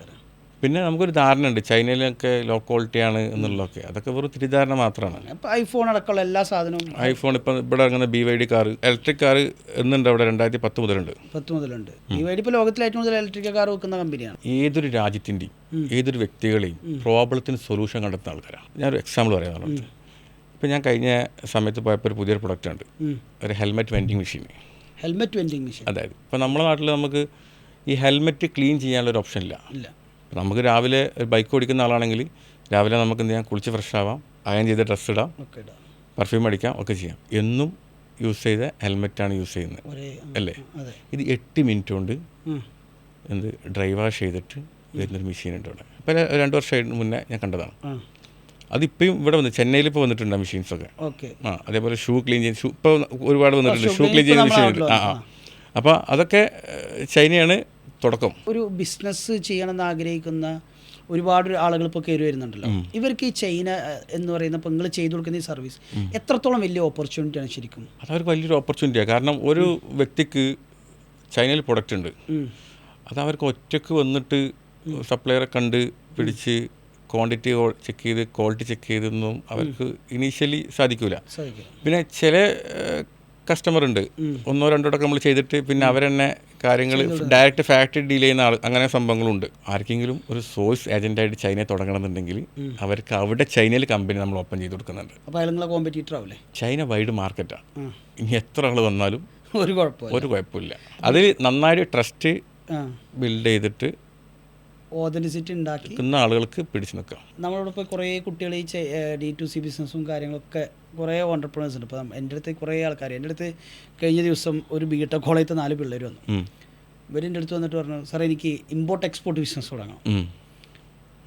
പിന്നെ നമുക്കൊരു ധാരണ ഉണ്ട് ചൈനയിലൊക്കെ ലോ ക്വാളിറ്റി ആണ് എന്നുള്ളതൊക്കെ. അതൊക്കെ വെറും തിരിധാരണ മാത്രമാണ്. അപ്പോൾ ഐഫോൺ അടക്കമുള്ള എല്ലാ സാധനവും ഐഫോൺ ഇപ്പം ഇവിടെ ഇറങ്ങുന്ന B Y D car electric car എന്നുണ്ട് അവിടെ രണ്ടായിരത്തി പത്ത് മുതലുണ്ട്. പത്ത് മുതലുണ്ട് ഈ ഡി ഇപ്പോൾ ലോകത്തിൽ ഏറ്റവും കൂടുതൽ ഇലക്ട്രിക് കാർ വെക്കുന്ന കമ്പനിയാണ്. ഏതൊരു രാജ്യത്തിന്റെയും ഏതൊരു വ്യക്തികളെയും പ്രോബ്ലത്തിന് സൊല്യൂഷൻ കണ്ടെത്തുന്ന ആൾക്കാരാണ്. ഞാനൊരു എക്സാമ്പിൾ പറയാം ഇപ്പം ഞാൻ കഴിഞ്ഞ സമയത്ത് പോയപ്പോൾ ഒരു പുതിയൊരു പ്രൊഡക്റ്റ് ഉണ്ട്. ഒരു helmet vending machine helmet vending machine അതായത് ഇപ്പോൾ നമ്മുടെ നാട്ടിൽ നമുക്ക് ഈ ഹെൽമെറ്റ് ക്ലീൻ ചെയ്യാനുള്ള ഒരു ഓപ്ഷൻ ഇല്ല. ഇല്ല. നമുക്ക് രാവിലെ ഒരു ബൈക്ക് ഓടിക്കുന്ന ആളാണെങ്കിൽ രാവിലെ നമുക്ക് എന്ത് ചെയ്യാം? കുളിച്ച് ഫ്രഷ് ആവാം. അയൺ ചെയ്ത് ഡ്രസ്സ് ഇടാം. പെർഫ്യൂം അടിക്കാം. ഒക്കെ ചെയ്യാം. എന്നും യൂസ് ചെയ്ത ഹെൽമെറ്റാണ് യൂസ് ചെയ്യുന്നത്. അല്ലേ? ഇത് എട്ട് മിനിറ്റ് കൊണ്ട് എന്ത് ഡ്രൈ വാഷ് ചെയ്തിട്ട് വരുന്നൊരു മെഷീൻ ഉണ്ട് ഇവിടെ ഇപ്പോൾ രണ്ട് വർഷം മുന്നേ ഞാൻ കണ്ടതാണ്. അതിപ്പോഴും ഇവിടെ വന്ന് ചെന്നൈയിൽ ഇപ്പോൾ വന്നിട്ടുണ്ട് മെഷീൻസ് ഒക്കെ. ആ അതേപോലെ ഷൂ ക്ലീൻ ചെയ്യുന്ന ഷൂ ഇപ്പോൾ ഒരുപാട് വന്നിട്ടുണ്ട്. ഷൂ ക്ലീൻ ചെയ്യുന്ന മെഷീൻ ആ അപ്പോൾ അതൊക്കെ ചൈനയാണ് തുടക്കം. ഒരു ബിസിനസ് ചെയ്യണമെന്ന് ആഗ്രഹിക്കുന്ന ഒരുപാട് ആളുകൾ ഇപ്പോൾ കയറി വരുന്നുണ്ടല്ലോ. ഇവർക്ക് ഈ ചൈന എന്ന് പറയുന്ന ഇപ്പോൾ നിങ്ങൾ ചെയ്തു കൊടുക്കുന്ന ഈ സർവീസ് എത്രത്തോളം വലിയ ഓപ്പർച്യൂണിറ്റിയാണ് ശരിക്കും? അതവർക്ക് വലിയൊരു ഓപ്പർച്യൂണിറ്റിയാണ് കാരണം ഒരു വ്യക്തിക്ക് ചൈനയിൽ പ്രൊഡക്റ്റ് ഉണ്ട്. അത് അവർക്ക് ഒറ്റയ്ക്ക് വന്നിട്ട് സപ്ലയറെ കണ്ട് പിടിച്ച് ക്വാണ്ടിറ്റി ചെക്ക് ചെയ്ത് ക്വാളിറ്റി ചെക്ക് ചെയ്തൊന്നും അവർക്ക് ഇനീഷ്യലി സാധിക്കില്ല സാധിക്കും പിന്നെ ചില കസ്റ്റമർ ഉണ്ട്. ഒന്നോ രണ്ടോ ഒക്കെ നമ്മൾ ചെയ്തിട്ട് പിന്നെ അവരെന്നെ കാര്യങ്ങൾ ഡയറക്റ്റ് ഫാക്ടറി ഡീൽ ചെയ്യുന്ന ആൾ അങ്ങനെ സംഭവങ്ങളുണ്ട്. ആർക്കെങ്കിലും ഒരു സോഴ്സ് ഏജന്റായിട്ട് ചൈനയെ തുടങ്ങണമെന്നുണ്ടെങ്കിൽ അവർക്ക് അവിടെ ചൈനയിൽ കമ്പനി നമ്മൾ ഓപ്പൺ ചെയ്ത് കൊടുക്കുന്നുണ്ട്. അപ്പോൾ കോമ്പറ്റീറ്റർ ആവില്ലേ ചൈന വൈഡ് മാർക്കറ്റാണ് ഇനി എത്ര ആൾ വന്നാലും ഒരു കുഴപ്പമില്ല. ഒരു കുഴപ്പമില്ല. അതിൽ നന്നായിട്ട് ട്രസ്റ്റ് ബിൽഡ് ചെയ്തിട്ട് ഓതന്റിസിറ്റി ഉണ്ടാക്കി നിൽക്കുന്ന ആളുകൾക്ക് പിടിച്ചു നിൽക്കാം. നമ്മളോടൊപ്പം കുറേ കുട്ടികൾ ഈ ഡി ടു സി ബിസിനസ്സും കാര്യങ്ങളൊക്കെ കുറേ ഓണ്ടർപ്രണേഴ്സ് ഉണ്ട്. ഇപ്പം എന്റെ അടുത്ത് കുറേ ആൾക്കാർ എന്റെ അടുത്ത് കഴിഞ്ഞ ദിവസം ഒരു ബി ടെക് കോളേജത്തെ നാല് പിള്ളേർ വന്നു. ഇവരെന്റെ അടുത്ത് വന്നിട്ട് പറഞ്ഞു സാറേ എനിക്ക് ഇമ്പോർട്ട് എക്സ്പോർട്ട് ബിസിനസ് തുടങ്ങണം.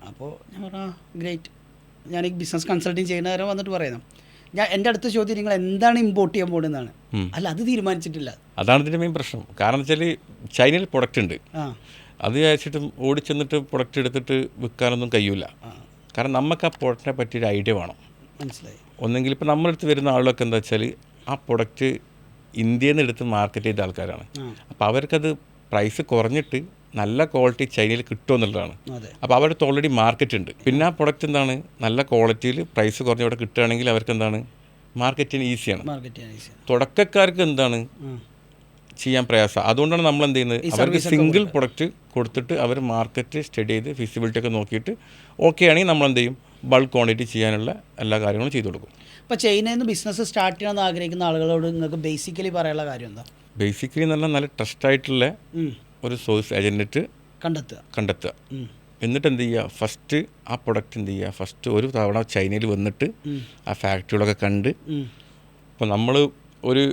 അപ്പോൾ ഞാൻ പറഞ്ഞു ഗ്രേറ്റ് ഞാൻ ഈ ബിസിനസ് കൺസൾട്ടിങ് ചെയ്യുന്ന നേരം വന്നിട്ട് പറയുന്നു. ഞാൻ എന്റെ അടുത്ത ചോദ്യം നിങ്ങൾ എന്താണ് ഇമ്പോർട്ട് ചെയ്യാൻ പോകുന്നതാണ് ഉം. അല്ല അത് തീരുമാനിച്ചിട്ടില്ല. അതാണ് ഇതിന്റെ മെയിൻ പ്രശ്നം. കാരണം വെച്ചാൽ ചൈനയിൽ പ്രൊഡക്റ്റ് ഉണ്ട്. അത് അയച്ചിട്ട് ഓടിച്ചെന്നിട്ട് പ്രൊഡക്റ്റ് എടുത്തിട്ട് വിൽക്കാനൊന്നും കഴിയില്ല കാരണം നമുക്ക് ആ പ്രൊഡക്റ്റിനെ പറ്റിയൊരു ഐഡിയ വേണം. മനസ്സിലായി. ഒന്നെങ്കിൽ ഇപ്പോൾ നമ്മളെടുത്ത് വരുന്ന ആളുകളൊക്കെ എന്താ വെച്ചാൽ ആ പ്രൊഡക്റ്റ് ഇന്ത്യയിൽ നിന്ന് എടുത്ത് മാർക്കറ്റ് ചെയ്ത ആൾക്കാരാണ്. അപ്പോൾ അവർക്കത് പ്രൈസ് കുറഞ്ഞിട്ട് നല്ല ക്വാളിറ്റി ചൈനയിൽ കിട്ടുമെന്നുള്ളതാണ് അപ്പോൾ അവരുടെ ഓൾറെഡി മാർക്കറ്റ് ഉണ്ട്. പിന്നെ ആ പ്രൊഡക്റ്റ് എന്താണ്? നല്ല ക്വാളിറ്റിയിൽ പ്രൈസ് കുറഞ്ഞ ഇവിടെ കിട്ടുകയാണെങ്കിൽ അവർക്ക് എന്താണ്? മാർക്കറ്റിന് ഈസിയാണ് തുടക്കക്കാർക്ക് എന്താണ്? ചെയ്യാൻ പ്രയാസം. അതുകൊണ്ടാണ് നമ്മൾ എന്ത് ചെയ്യുന്നത് അവർക്ക് സിംഗിൾ പ്രൊഡക്റ്റ് കൊടുത്തിട്ട് അവർ മാർക്കറ്റ് സ്റ്റഡി ചെയ്ത് ഫിസിബിലിറ്റി ഒക്കെ നോക്കിയിട്ട് ഓക്കെ ആണെങ്കിൽ നമ്മൾ എന്ത് ചെയ്യും? ബൾക്ക് ക്വാണ്ടിറ്റി ചെയ്യാനുള്ള എല്ലാ കാര്യങ്ങളും ചെയ്തു കൊടുക്കും. ഇപ്പോൾ ചൈനയിൽ നിന്ന് ബിസിനസ് സ്റ്റാർട്ട് ചെയ്യണമെന്ന് ആഗ്രഹിക്കുന്ന ആളുകളോട് നിങ്ങൾക്ക് ബേസിക്കലി പറയാനുള്ള കാര്യം എന്താ? ബേസിക്കലി നല്ല നല്ല ട്രസ്റ്റ് ആയിട്ടുള്ള ഒരു സോഴ്സ് ഏജന്റ് കണ്ടെത്തുക. കണ്ടെത്തുക. എന്നിട്ട് എന്ത് ചെയ്യുക? ഫസ്റ്റ് ആ പ്രൊഡക്റ്റ് എന്ത് ചെയ്യുക? ഫസ്റ്റ് ഒരു തവണ ചൈനയിൽ വന്നിട്ട് ആ ഫാക്ടറികളൊക്കെ കണ്ട്. ഇപ്പോൾ നമ്മൾ ഒരു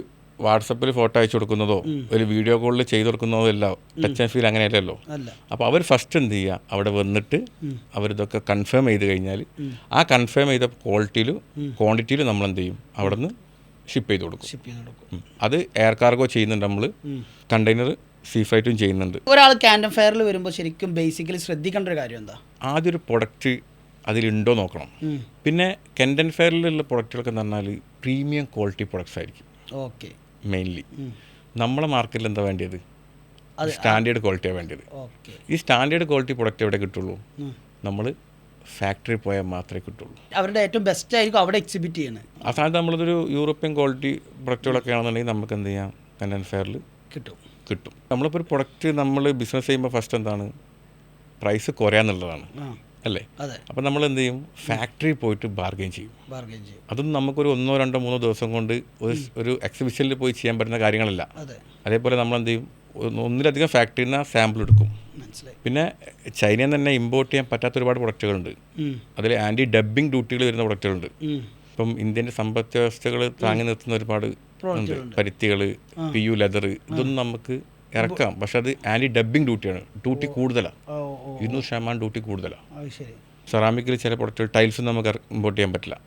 വാട്സപ്പിൽ ഫോട്ടോ അയച്ചു കൊടുക്കുന്നതോ ഒരു വീഡിയോ കോളിൽ ചെയ്തു കൊടുക്കുന്നതോ അല്ല ടച്ച് ആൻഡ് ഫീൽ അങ്ങനെയല്ലല്ലോ അപ്പോൾ അവർ ഫസ്റ്റ് എന്ത് ചെയ്യുക? അവിടെ വന്നിട്ട് അവരിതൊക്കെ കൺഫേം ചെയ്ത് കഴിഞ്ഞാൽ ആ കൺഫേം ചെയ്ത ക്വാളിറ്റിയിലും ക്വാണ്ടിറ്റിയിലും നമ്മൾ എന്ത് ചെയ്യും? അവിടെ നിന്ന് ഷിപ്പ് ചെയ്ത് കൊടുക്കും. ഷിപ്പ് ചെയ്ത് കൊടുക്കും. അത് എയർ കാർഗോ ചെയ്യുന്നുണ്ട് നമ്മൾ കണ്ടെയ്നർ സീ ഫ്ലൈറ്റും ചെയ്യുന്നുണ്ട്. ഒരാൾ ക്യാൻഡം ഫെയറിൽ വരുമ്പോൾ ശരിക്കും ബേസിക്കലി ശ്രദ്ധിക്കേണ്ട ഒരു കാര്യം എന്താ? ആദ്യം ഒരു പ്രൊഡക്റ്റ് അതിലുണ്ടോ നോക്കണം. പിന്നെ കെൻഡൻ ഫെയറിലുള്ള പ്രൊഡക്റ്റുകളൊക്കെ എന്ന് പറഞ്ഞാൽ പ്രീമിയം ക്വാളിറ്റി പ്രൊഡക്ട്സ് ആയിരിക്കും. ഓക്കെ മെയിൻലി നമ്മളെ മാർക്കറ്റിൽ എന്താ വേണ്ടത് സ്റ്റാൻഡേർഡ് ക്വാളിറ്റിയാണ് വേണ്ടത് ഈ സ്റ്റാൻഡേർഡ് ക്വാളിറ്റി പ്രൊഡക്റ്റ് എവിടെ കിട്ടുള്ളൂ? നമ്മൾ ഫാക്ടറി പോയാൽ മാത്രമേ കിട്ടുള്ളൂ. അവരുടെ ഏറ്റവും ബെസ്റ്റ് ആയിരിക്കും അവിടെ എക്സിബിറ്റ് ചെയ്യുന്നത് ആ സ്ഥാനത്ത് നമ്മളതൊരു യൂറോപ്യൻ ക്വാളിറ്റി പ്രൊഡക്റ്റുകളൊക്കെ ആണെന്നുണ്ടെങ്കിൽ നമുക്ക് എന്ത് ചെയ്യാം? കണ്ടൻ ഫെയറിൽ കിട്ടും. കിട്ടും. നമ്മളിപ്പോൾ ഒരു പ്രൊഡക്റ്റ് നമ്മൾ ബിസിനസ് ചെയ്യുമ്പോൾ ഫസ്റ്റ് എന്താണ്? പ്രൈസ് കുറയാന്നുള്ളതാണ്. അല്ലേ? അപ്പം നമ്മൾ എന്ത് ചെയ്യും ഫാക്ടറി പോയിട്ട് ബാർഗെയിൻ ചെയ്യും. ബാർഗെയിൻ ചെയ്യും. അതൊന്നും നമുക്കൊരു ഒന്നോ രണ്ടോ മൂന്നോ ദിവസം കൊണ്ട് ഒരു ഒരു എക്സിബിഷനിൽ പോയി ചെയ്യാൻ പറ്റുന്ന കാര്യങ്ങളല്ല. അതേപോലെ നമ്മൾ എന്ത് ചെയ്യും ഒന്നിലധികം ഫാക്ടറിയിൽ നിന്ന് സാമ്പിൾ എടുക്കും. പിന്നെ ചൈനയിൽ തന്നെ ഇമ്പോർട്ട് ചെയ്യാൻ പറ്റാത്ത ഒരുപാട് പ്രൊഡക്റ്റുകളുണ്ട്. അതിൽ ആന്റി ഡബ്ബിംഗ് ഡ്യൂട്ടികൾ വരുന്ന പ്രൊഡക്റ്റുകളുണ്ട്. ഇപ്പം ഇന്ത്യന്റെ സമ്പദ് വ്യവസ്ഥകൾ താങ്ങി നിർത്തുന്ന ഒരുപാട് ഉണ്ട്. പരുത്തികൾ പി യു ലെതർ ഇതൊന്നും നമുക്ക് ഇറക്കാം പക്ഷെ അത് ആന്റി ഡബിങ് ഡ്യൂട്ടിയാണ്. ഡ്യൂട്ടി കൂടുതലാണ് ഇരുന്നൂറ് ശതമാനം ഡ്യൂട്ടി കൂടുതലാണ് സെറാമിക്കിൽ ചില പ്രൊഡക്റ്റുകൾ ടൈൽസ് നമുക്ക് ഇമ്പോർട്ട് ചെയ്യാൻ പറ്റില്ല.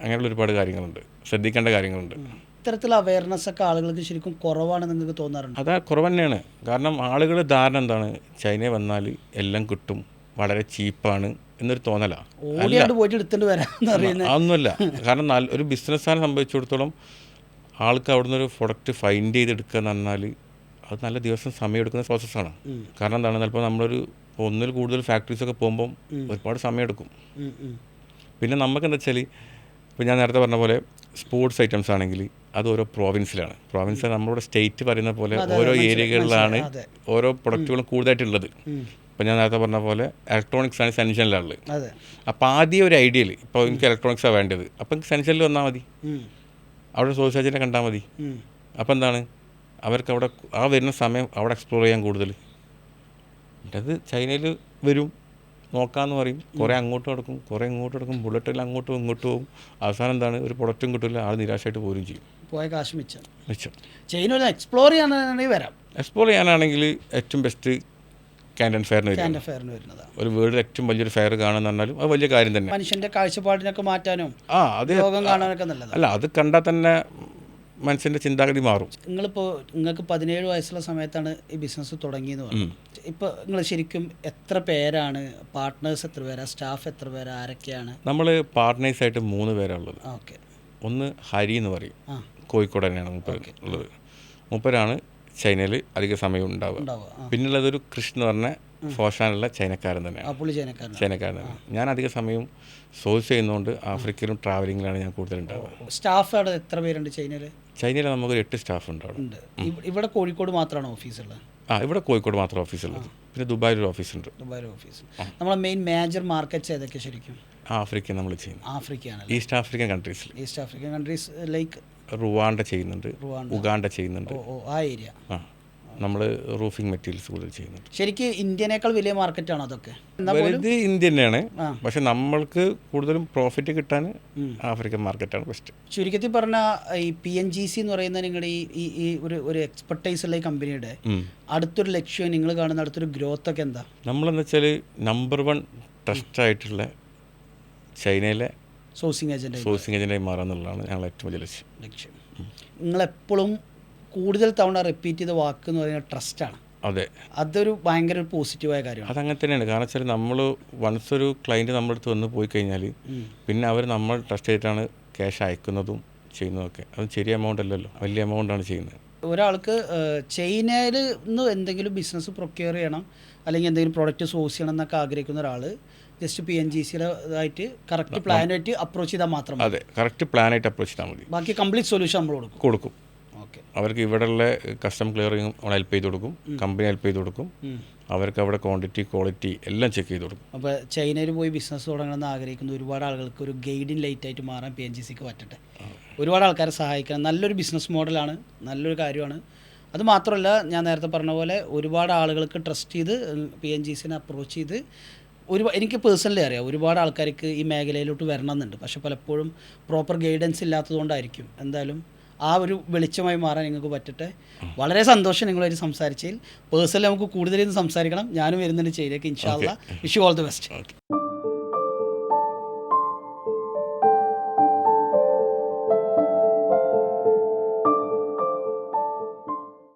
അങ്ങനെയുള്ള ഒരുപാട് കാര്യങ്ങളുണ്ട്. ശ്രദ്ധിക്കേണ്ട കാര്യങ്ങളുണ്ട്. ഇത്തരത്തിലുള്ള അവയർനെസ് ഒക്കെ ആളുകൾക്ക് ശരിക്കും കുറവാണെന്ന് നിങ്ങൾക്ക് തോന്നാറുണ്ട്? അതാ കുറവ് തന്നെയാണ് കാരണം ആളുകൾ ധാരണ എന്താണ്? ചൈനയിൽ വന്നാൽ എല്ലാം കിട്ടും. വളരെ ചീപ്പാണ് എന്നൊരു തോന്നലാണ് അതൊന്നുമല്ല. കാരണം ഒരു ബിസിനസ്സാണ് സംഭവിച്ചിടത്തോളം ആൾക്ക് അവിടുന്ന് ഒരു പ്രൊഡക്റ്റ് ഫൈൻഡ് ചെയ്തെടുക്കുക എന്ന് പറഞ്ഞാൽ അത് നല്ല ദിവസം സമയമെടുക്കുന്ന പ്രോസസ്സാണ് കാരണം എന്താണ്? ചിലപ്പോൾ നമ്മളൊരു ഒന്നിൽ കൂടുതൽ ഫാക്ടറീസൊക്കെ പോകുമ്പം ഒരുപാട് സമയം എടുക്കും ഉം, ഉം. പിന്നെ നമുക്ക് എന്താ വെച്ചാൽ ഇപ്പോൾ ഞാൻ നേരത്തെ പറഞ്ഞ പോലെ സ്പോർട്സ് ഐറ്റംസ് ആണെങ്കിൽ അത് ഓരോ പ്രോവിൻസിലാണ് പ്രോവിൻസ് നമ്മളുടെ സ്റ്റേറ്റ് പറയുന്ന പോലെ ഓരോ ഏരിയകളിലാണ് ഓരോ പ്രൊഡക്റ്റുകളും കൂടുതലായിട്ടുള്ളത്. ഇപ്പം ഞാൻ നേരത്തെ പറഞ്ഞ പോലെ ഇലക്ട്രോണിക്സ് ആണ് സെൻഷനിലുള്ളത് അപ്പം അപ്പോൾ ആദ്യം ഒരു ഐഡിയയിൽ ഇപ്പോൾ എനിക്ക് ഇലക്ട്രോണിക്സാണ് വേണ്ടത്. അപ്പം എനിക്ക് സെൻഷനിൽ വന്നാൽ മതി. അവിടെ സോഷ്യൽ കണ്ടാൽ മതി. അപ്പം അപ്പോൾ എന്താണ്? അവർക്ക് അവിടെ ആ വരുന്ന സമയം അവിടെ എക്സ്പ്ലോർ ചെയ്യാൻ കൂടുതൽ. അത് ചൈനയിൽ വരും നോക്കാമെന്ന് പറയും. കുറേ അങ്ങോട്ടും അടക്കും കുറേ ഇങ്ങോട്ട് അടക്കും ബുള്ളറ്റിൽ അങ്ങോട്ടും ഇങ്ങോട്ടും പോകും. അവസാനം എന്താണ്? ഒരു പ്രൊഡക്റ്റും കിട്ടില്ല ആൾ നിരാശയായിട്ട് പോരും ചെയ്യും. പോയ കാശ് മിച്ചം. മിച്ചം. ചൈന എക്സ്പ്ലോർ ചെയ്യാനാണെങ്കിൽ വരാം. എക്സ്പ്ലോർ ചെയ്യാനാണെങ്കിൽ ഏറ്റവും ബെസ്റ്റ് ക്യാൻഡൻ ഫെയറിന് ഫെയറിന് വരുന്നതാണ് ഒരു വേൾഡിൽ ഏറ്റവും വലിയൊരു ഫെയർ കാണുന്ന പറഞ്ഞാലും അത് വലിയ കാര്യം തന്നെ. മനുഷ്യന്റെ കാഴ്ചപ്പാടിനൊക്കെ മാറ്റാനും ആ അത് കാണാനൊക്കെ അല്ല അത് കണ്ടാൽ തന്നെ മനുഷ്യന്റെ ചിന്താഗതി മാറും. നിങ്ങളിപ്പോൾ നിങ്ങൾക്ക് പതിനേഴ് വയസ്സുള്ള സമയത്താണ് ഈ ബിസിനസ് തുടങ്ങിയെന്ന് പറഞ്ഞു ഇപ്പോൾ നിങ്ങൾ ശരിക്കും എത്ര പേരാണ്? പാർട്ട്നേഴ്സ് എത്ര പേരാ? സ്റ്റാഫ് എത്ര പേരാ? ആരൊക്കെയാണ്? നമ്മൾ പാർട്ട്നേഴ്സായിട്ട് മൂന്ന് പേരാണുള്ളത് ഓക്കെ. ഒന്ന് ഹരി എന്ന് പറയും. കോഴിക്കോട് തന്നെയാണ് മൂപ്പർ ഉള്ളത്. മൂപ്പരാണ് ചൈനയിൽ അധിക സമയം ഉണ്ടാവുക. പിന്നുള്ളതൊരു കൃഷ്ണ എന്ന് പറഞ്ഞ ഫോഷാനുള്ള ചൈനക്കാരൻ തന്നെയാണ്. ചൈനക്കാരൻ തന്നെ ഞാൻ അധിക സമയം സോഴ്സ് ചെയ്യുന്നതുകൊണ്ട് ആഫ്രിക്കയിലും ട്രാവലിങ്ങിലാണ് ഞാൻ കൂടുതൽ ഉണ്ടാവുക സ്റ്റാഫ് അവിടെ എത്ര പേരുണ്ട് ചൈനയിൽ ചൈനയിൽ നമുക്കൊരു എട്ട് സ്റ്റാഫ് ഉണ്ട് അവിടെ. ഇവിടെ കോഴിക്കോട് മാത്രമാണ് ഓഫീസുള്ളത്? ആ ഇവിടെ കോഴിക്കോട് മാത്രം ഓഫീസുള്ളത്. പിന്നെ ദുബായിൽ ഒരു ഓഫീസുണ്ട്. ദുബായിൽ ഓഫീസ്. നമ്മളെ മെയിൻ മേജർ മാർക്കറ്റ്സ് ഏതൊക്കെ ശരിക്കും? ആഫ്രിക്ക നമ്മൾ ചെയ്യുന്നത്. ആഫ്രിക്കയാണ് east African കൺട്രീസിൽ east African countries like Rwanda ചെയ്യുന്നുണ്ട്. ഉഗാണ്ട ചെയ്യുന്നുണ്ട്. ആ ഏരിയ ആ. നമ്മൾ റൂഫിംഗ് മെറ്റീരിയൽസ് കൂടുതൽ ചെയ്യുന്നുണ്ട്. ശരിക്കും ഇന്ത്യനേക്കാൾ വലിയ മാർക്കറ്റാണ് അതൊക്കെ? വലുത് ഇന്ത്യ തന്നെയാണ്. പക്ഷെ നമ്മൾക്ക് കൂടുതലും പ്രോഫിറ്റ് കിട്ടാൻ ആഫ്രിക്കൻ മാർക്കറ്റാണ് ബെസ്റ്റ് ചുരുക്കത്തിൽ പറഞ്ഞ ഈ പി എൻ ജി സി എന്ന് പറയുന്ന നിങ്ങളുടെ ഈ ഈ ഒരു ഒരു എക്സ്പെർട്ടൈസ് ഉള്ള ഈ കമ്പനിയുടെ അടുത്തൊരു ലക്ഷ്യം നിങ്ങൾ കാണുന്ന അടുത്തൊരു ഗ്രോത്ത് ഒക്കെ എന്താ? നമ്മൾ എന്ന് വെച്ചാൽ നമ്പർ വൺ ട്രസ്റ്റ് ആയിട്ടുള്ള ചൈനയിലെ സോഴ്സിംഗ് ഏജന്റ് സോഴ്സിംഗ് ഏജന്റായി മാറുക എന്നുള്ളതാണ് ഞങ്ങൾ ഏറ്റവും വലിയ ലക്ഷ്യം. ലക്ഷ്യം. നിങ്ങളെപ്പോഴും കൂടുതൽ തവണ റിപ്പീറ്റ് ചെയ്ത വാക്ക് എന്ന് പറയുന്നത് ട്രസ്റ്റാണ് അതെ. അതൊരു ഭയങ്കര ഒരു പോസിറ്റീവായ കാര്യമാണ്. അതങ്ങനെ തന്നെയാണ് കാരണം വെച്ചാൽ നമ്മൾ വൺസ് ഒരു ക്ലയന്റ് നമ്മുടെ അടുത്ത് വന്ന് പോയി കഴിഞ്ഞാൽ പിന്നെ അവർ നമ്മൾ ട്രസ്റ്റ് ചെയ്തിട്ടാണ് ക്യാഷ് അയക്കുന്നതും ചെയ്യുന്നതൊക്കെ. അത് ചെറിയ എമൗണ്ട് അല്ലല്ലോ. വലിയ എമൗണ്ടാണ് ചെയ്യുന്നത്. ഒരാൾക്ക് ചൈനയിൽ നിന്ന് എന്തെങ്കിലും ബിസിനസ് പ്രൊക്യൂർ ചെയ്യണം അല്ലെങ്കിൽ എന്തെങ്കിലും പ്രോഡക്റ്റ് സോഴ്സ് ചെയ്യണം എന്നൊക്കെ ആഗ്രഹിക്കുന്ന ഒരാൾ ജസ്റ്റ് പി എൻ ജി സിയുടെ ഇതായിട്ട് കറക്റ്റ് പ്ലാനായിട്ട് അപ്രോച്ച് ചെയ്താൽ മാത്രം അതെ. കറക്റ്റ് പ്ലാനായിട്ട് അപ്രോച്ച് ചെയ്താൽ മതി. ബാക്കി കംപ്ലീറ്റ് സൊല്യൂഷൻ നമ്മൾ കൊടുക്കും. കൊടുക്കും. അവർക്ക് ഇവിടെയുള്ള കസ്റ്റം ക്ലിയറിങ്ങും നമ്മൾ ഹെൽപ്പ് ചെയ്ത് കൊടുക്കും. കമ്പനി ഹെൽപ്പ് ചെയ്ത് കൊടുക്കും. അവർക്ക് അവിടെ ക്വാണ്ടിറ്റി ക്വാളിറ്റി എല്ലാം ചെക്ക് ചെയ്ത് കൊടുക്കും. അപ്പോൾ ചൈനയിൽ പോയി ബിസിനസ് തുടങ്ങണമെന്ന് ആഗ്രഹിക്കുന്ന ഒരുപാട് ആളുകൾക്ക് ഒരു ഗൈഡിങ് ലൈറ്റ് ആയിട്ട് മാറാൻ പി എൻ ജി സിക്ക് പറ്റട്ടെ. ഒരുപാട് ആൾക്കാരെ സഹായിക്കണം. നല്ലൊരു ബിസിനസ് മോഡലാണ് നല്ലൊരു കാര്യമാണ്. അത് മാത്രമല്ല ഞാൻ നേരത്തെ പറഞ്ഞ പോലെ ഒരുപാട് ആളുകൾക്ക് ട്രസ്റ്റ് ചെയ്ത് പി എൻ ജി സിനെ അപ്രോച്ച് ചെയ്ത് ഒരു എനിക്ക് പേഴ്സണലി അറിയാം ഒരുപാട് ആൾക്കാർക്ക് ഈ മേഖലയിലോട്ട് വരണമെന്നുണ്ട്. പക്ഷെ പലപ്പോഴും പ്രോപ്പർ ഗൈഡൻസ് ഇല്ലാത്തതുകൊണ്ടായിരിക്കും. എന്തായാലും ആ ഒരു വെളിച്ചമായി മാറാൻ നിങ്ങൾക്ക് പറ്റട്ടെ. വളരെ സന്തോഷം നിങ്ങളൊരു സംസാരിച്ചതിൽ. പേഴ്സണലി നമുക്ക് കൂടുതലും സംസാരിക്കണം. ഞാനും വരുന്നുണ്ട് ചെയ്തേക്ക് ഇൻഷാല്ല വിഷ് ഓൾ ദി ബെസ്റ്റ്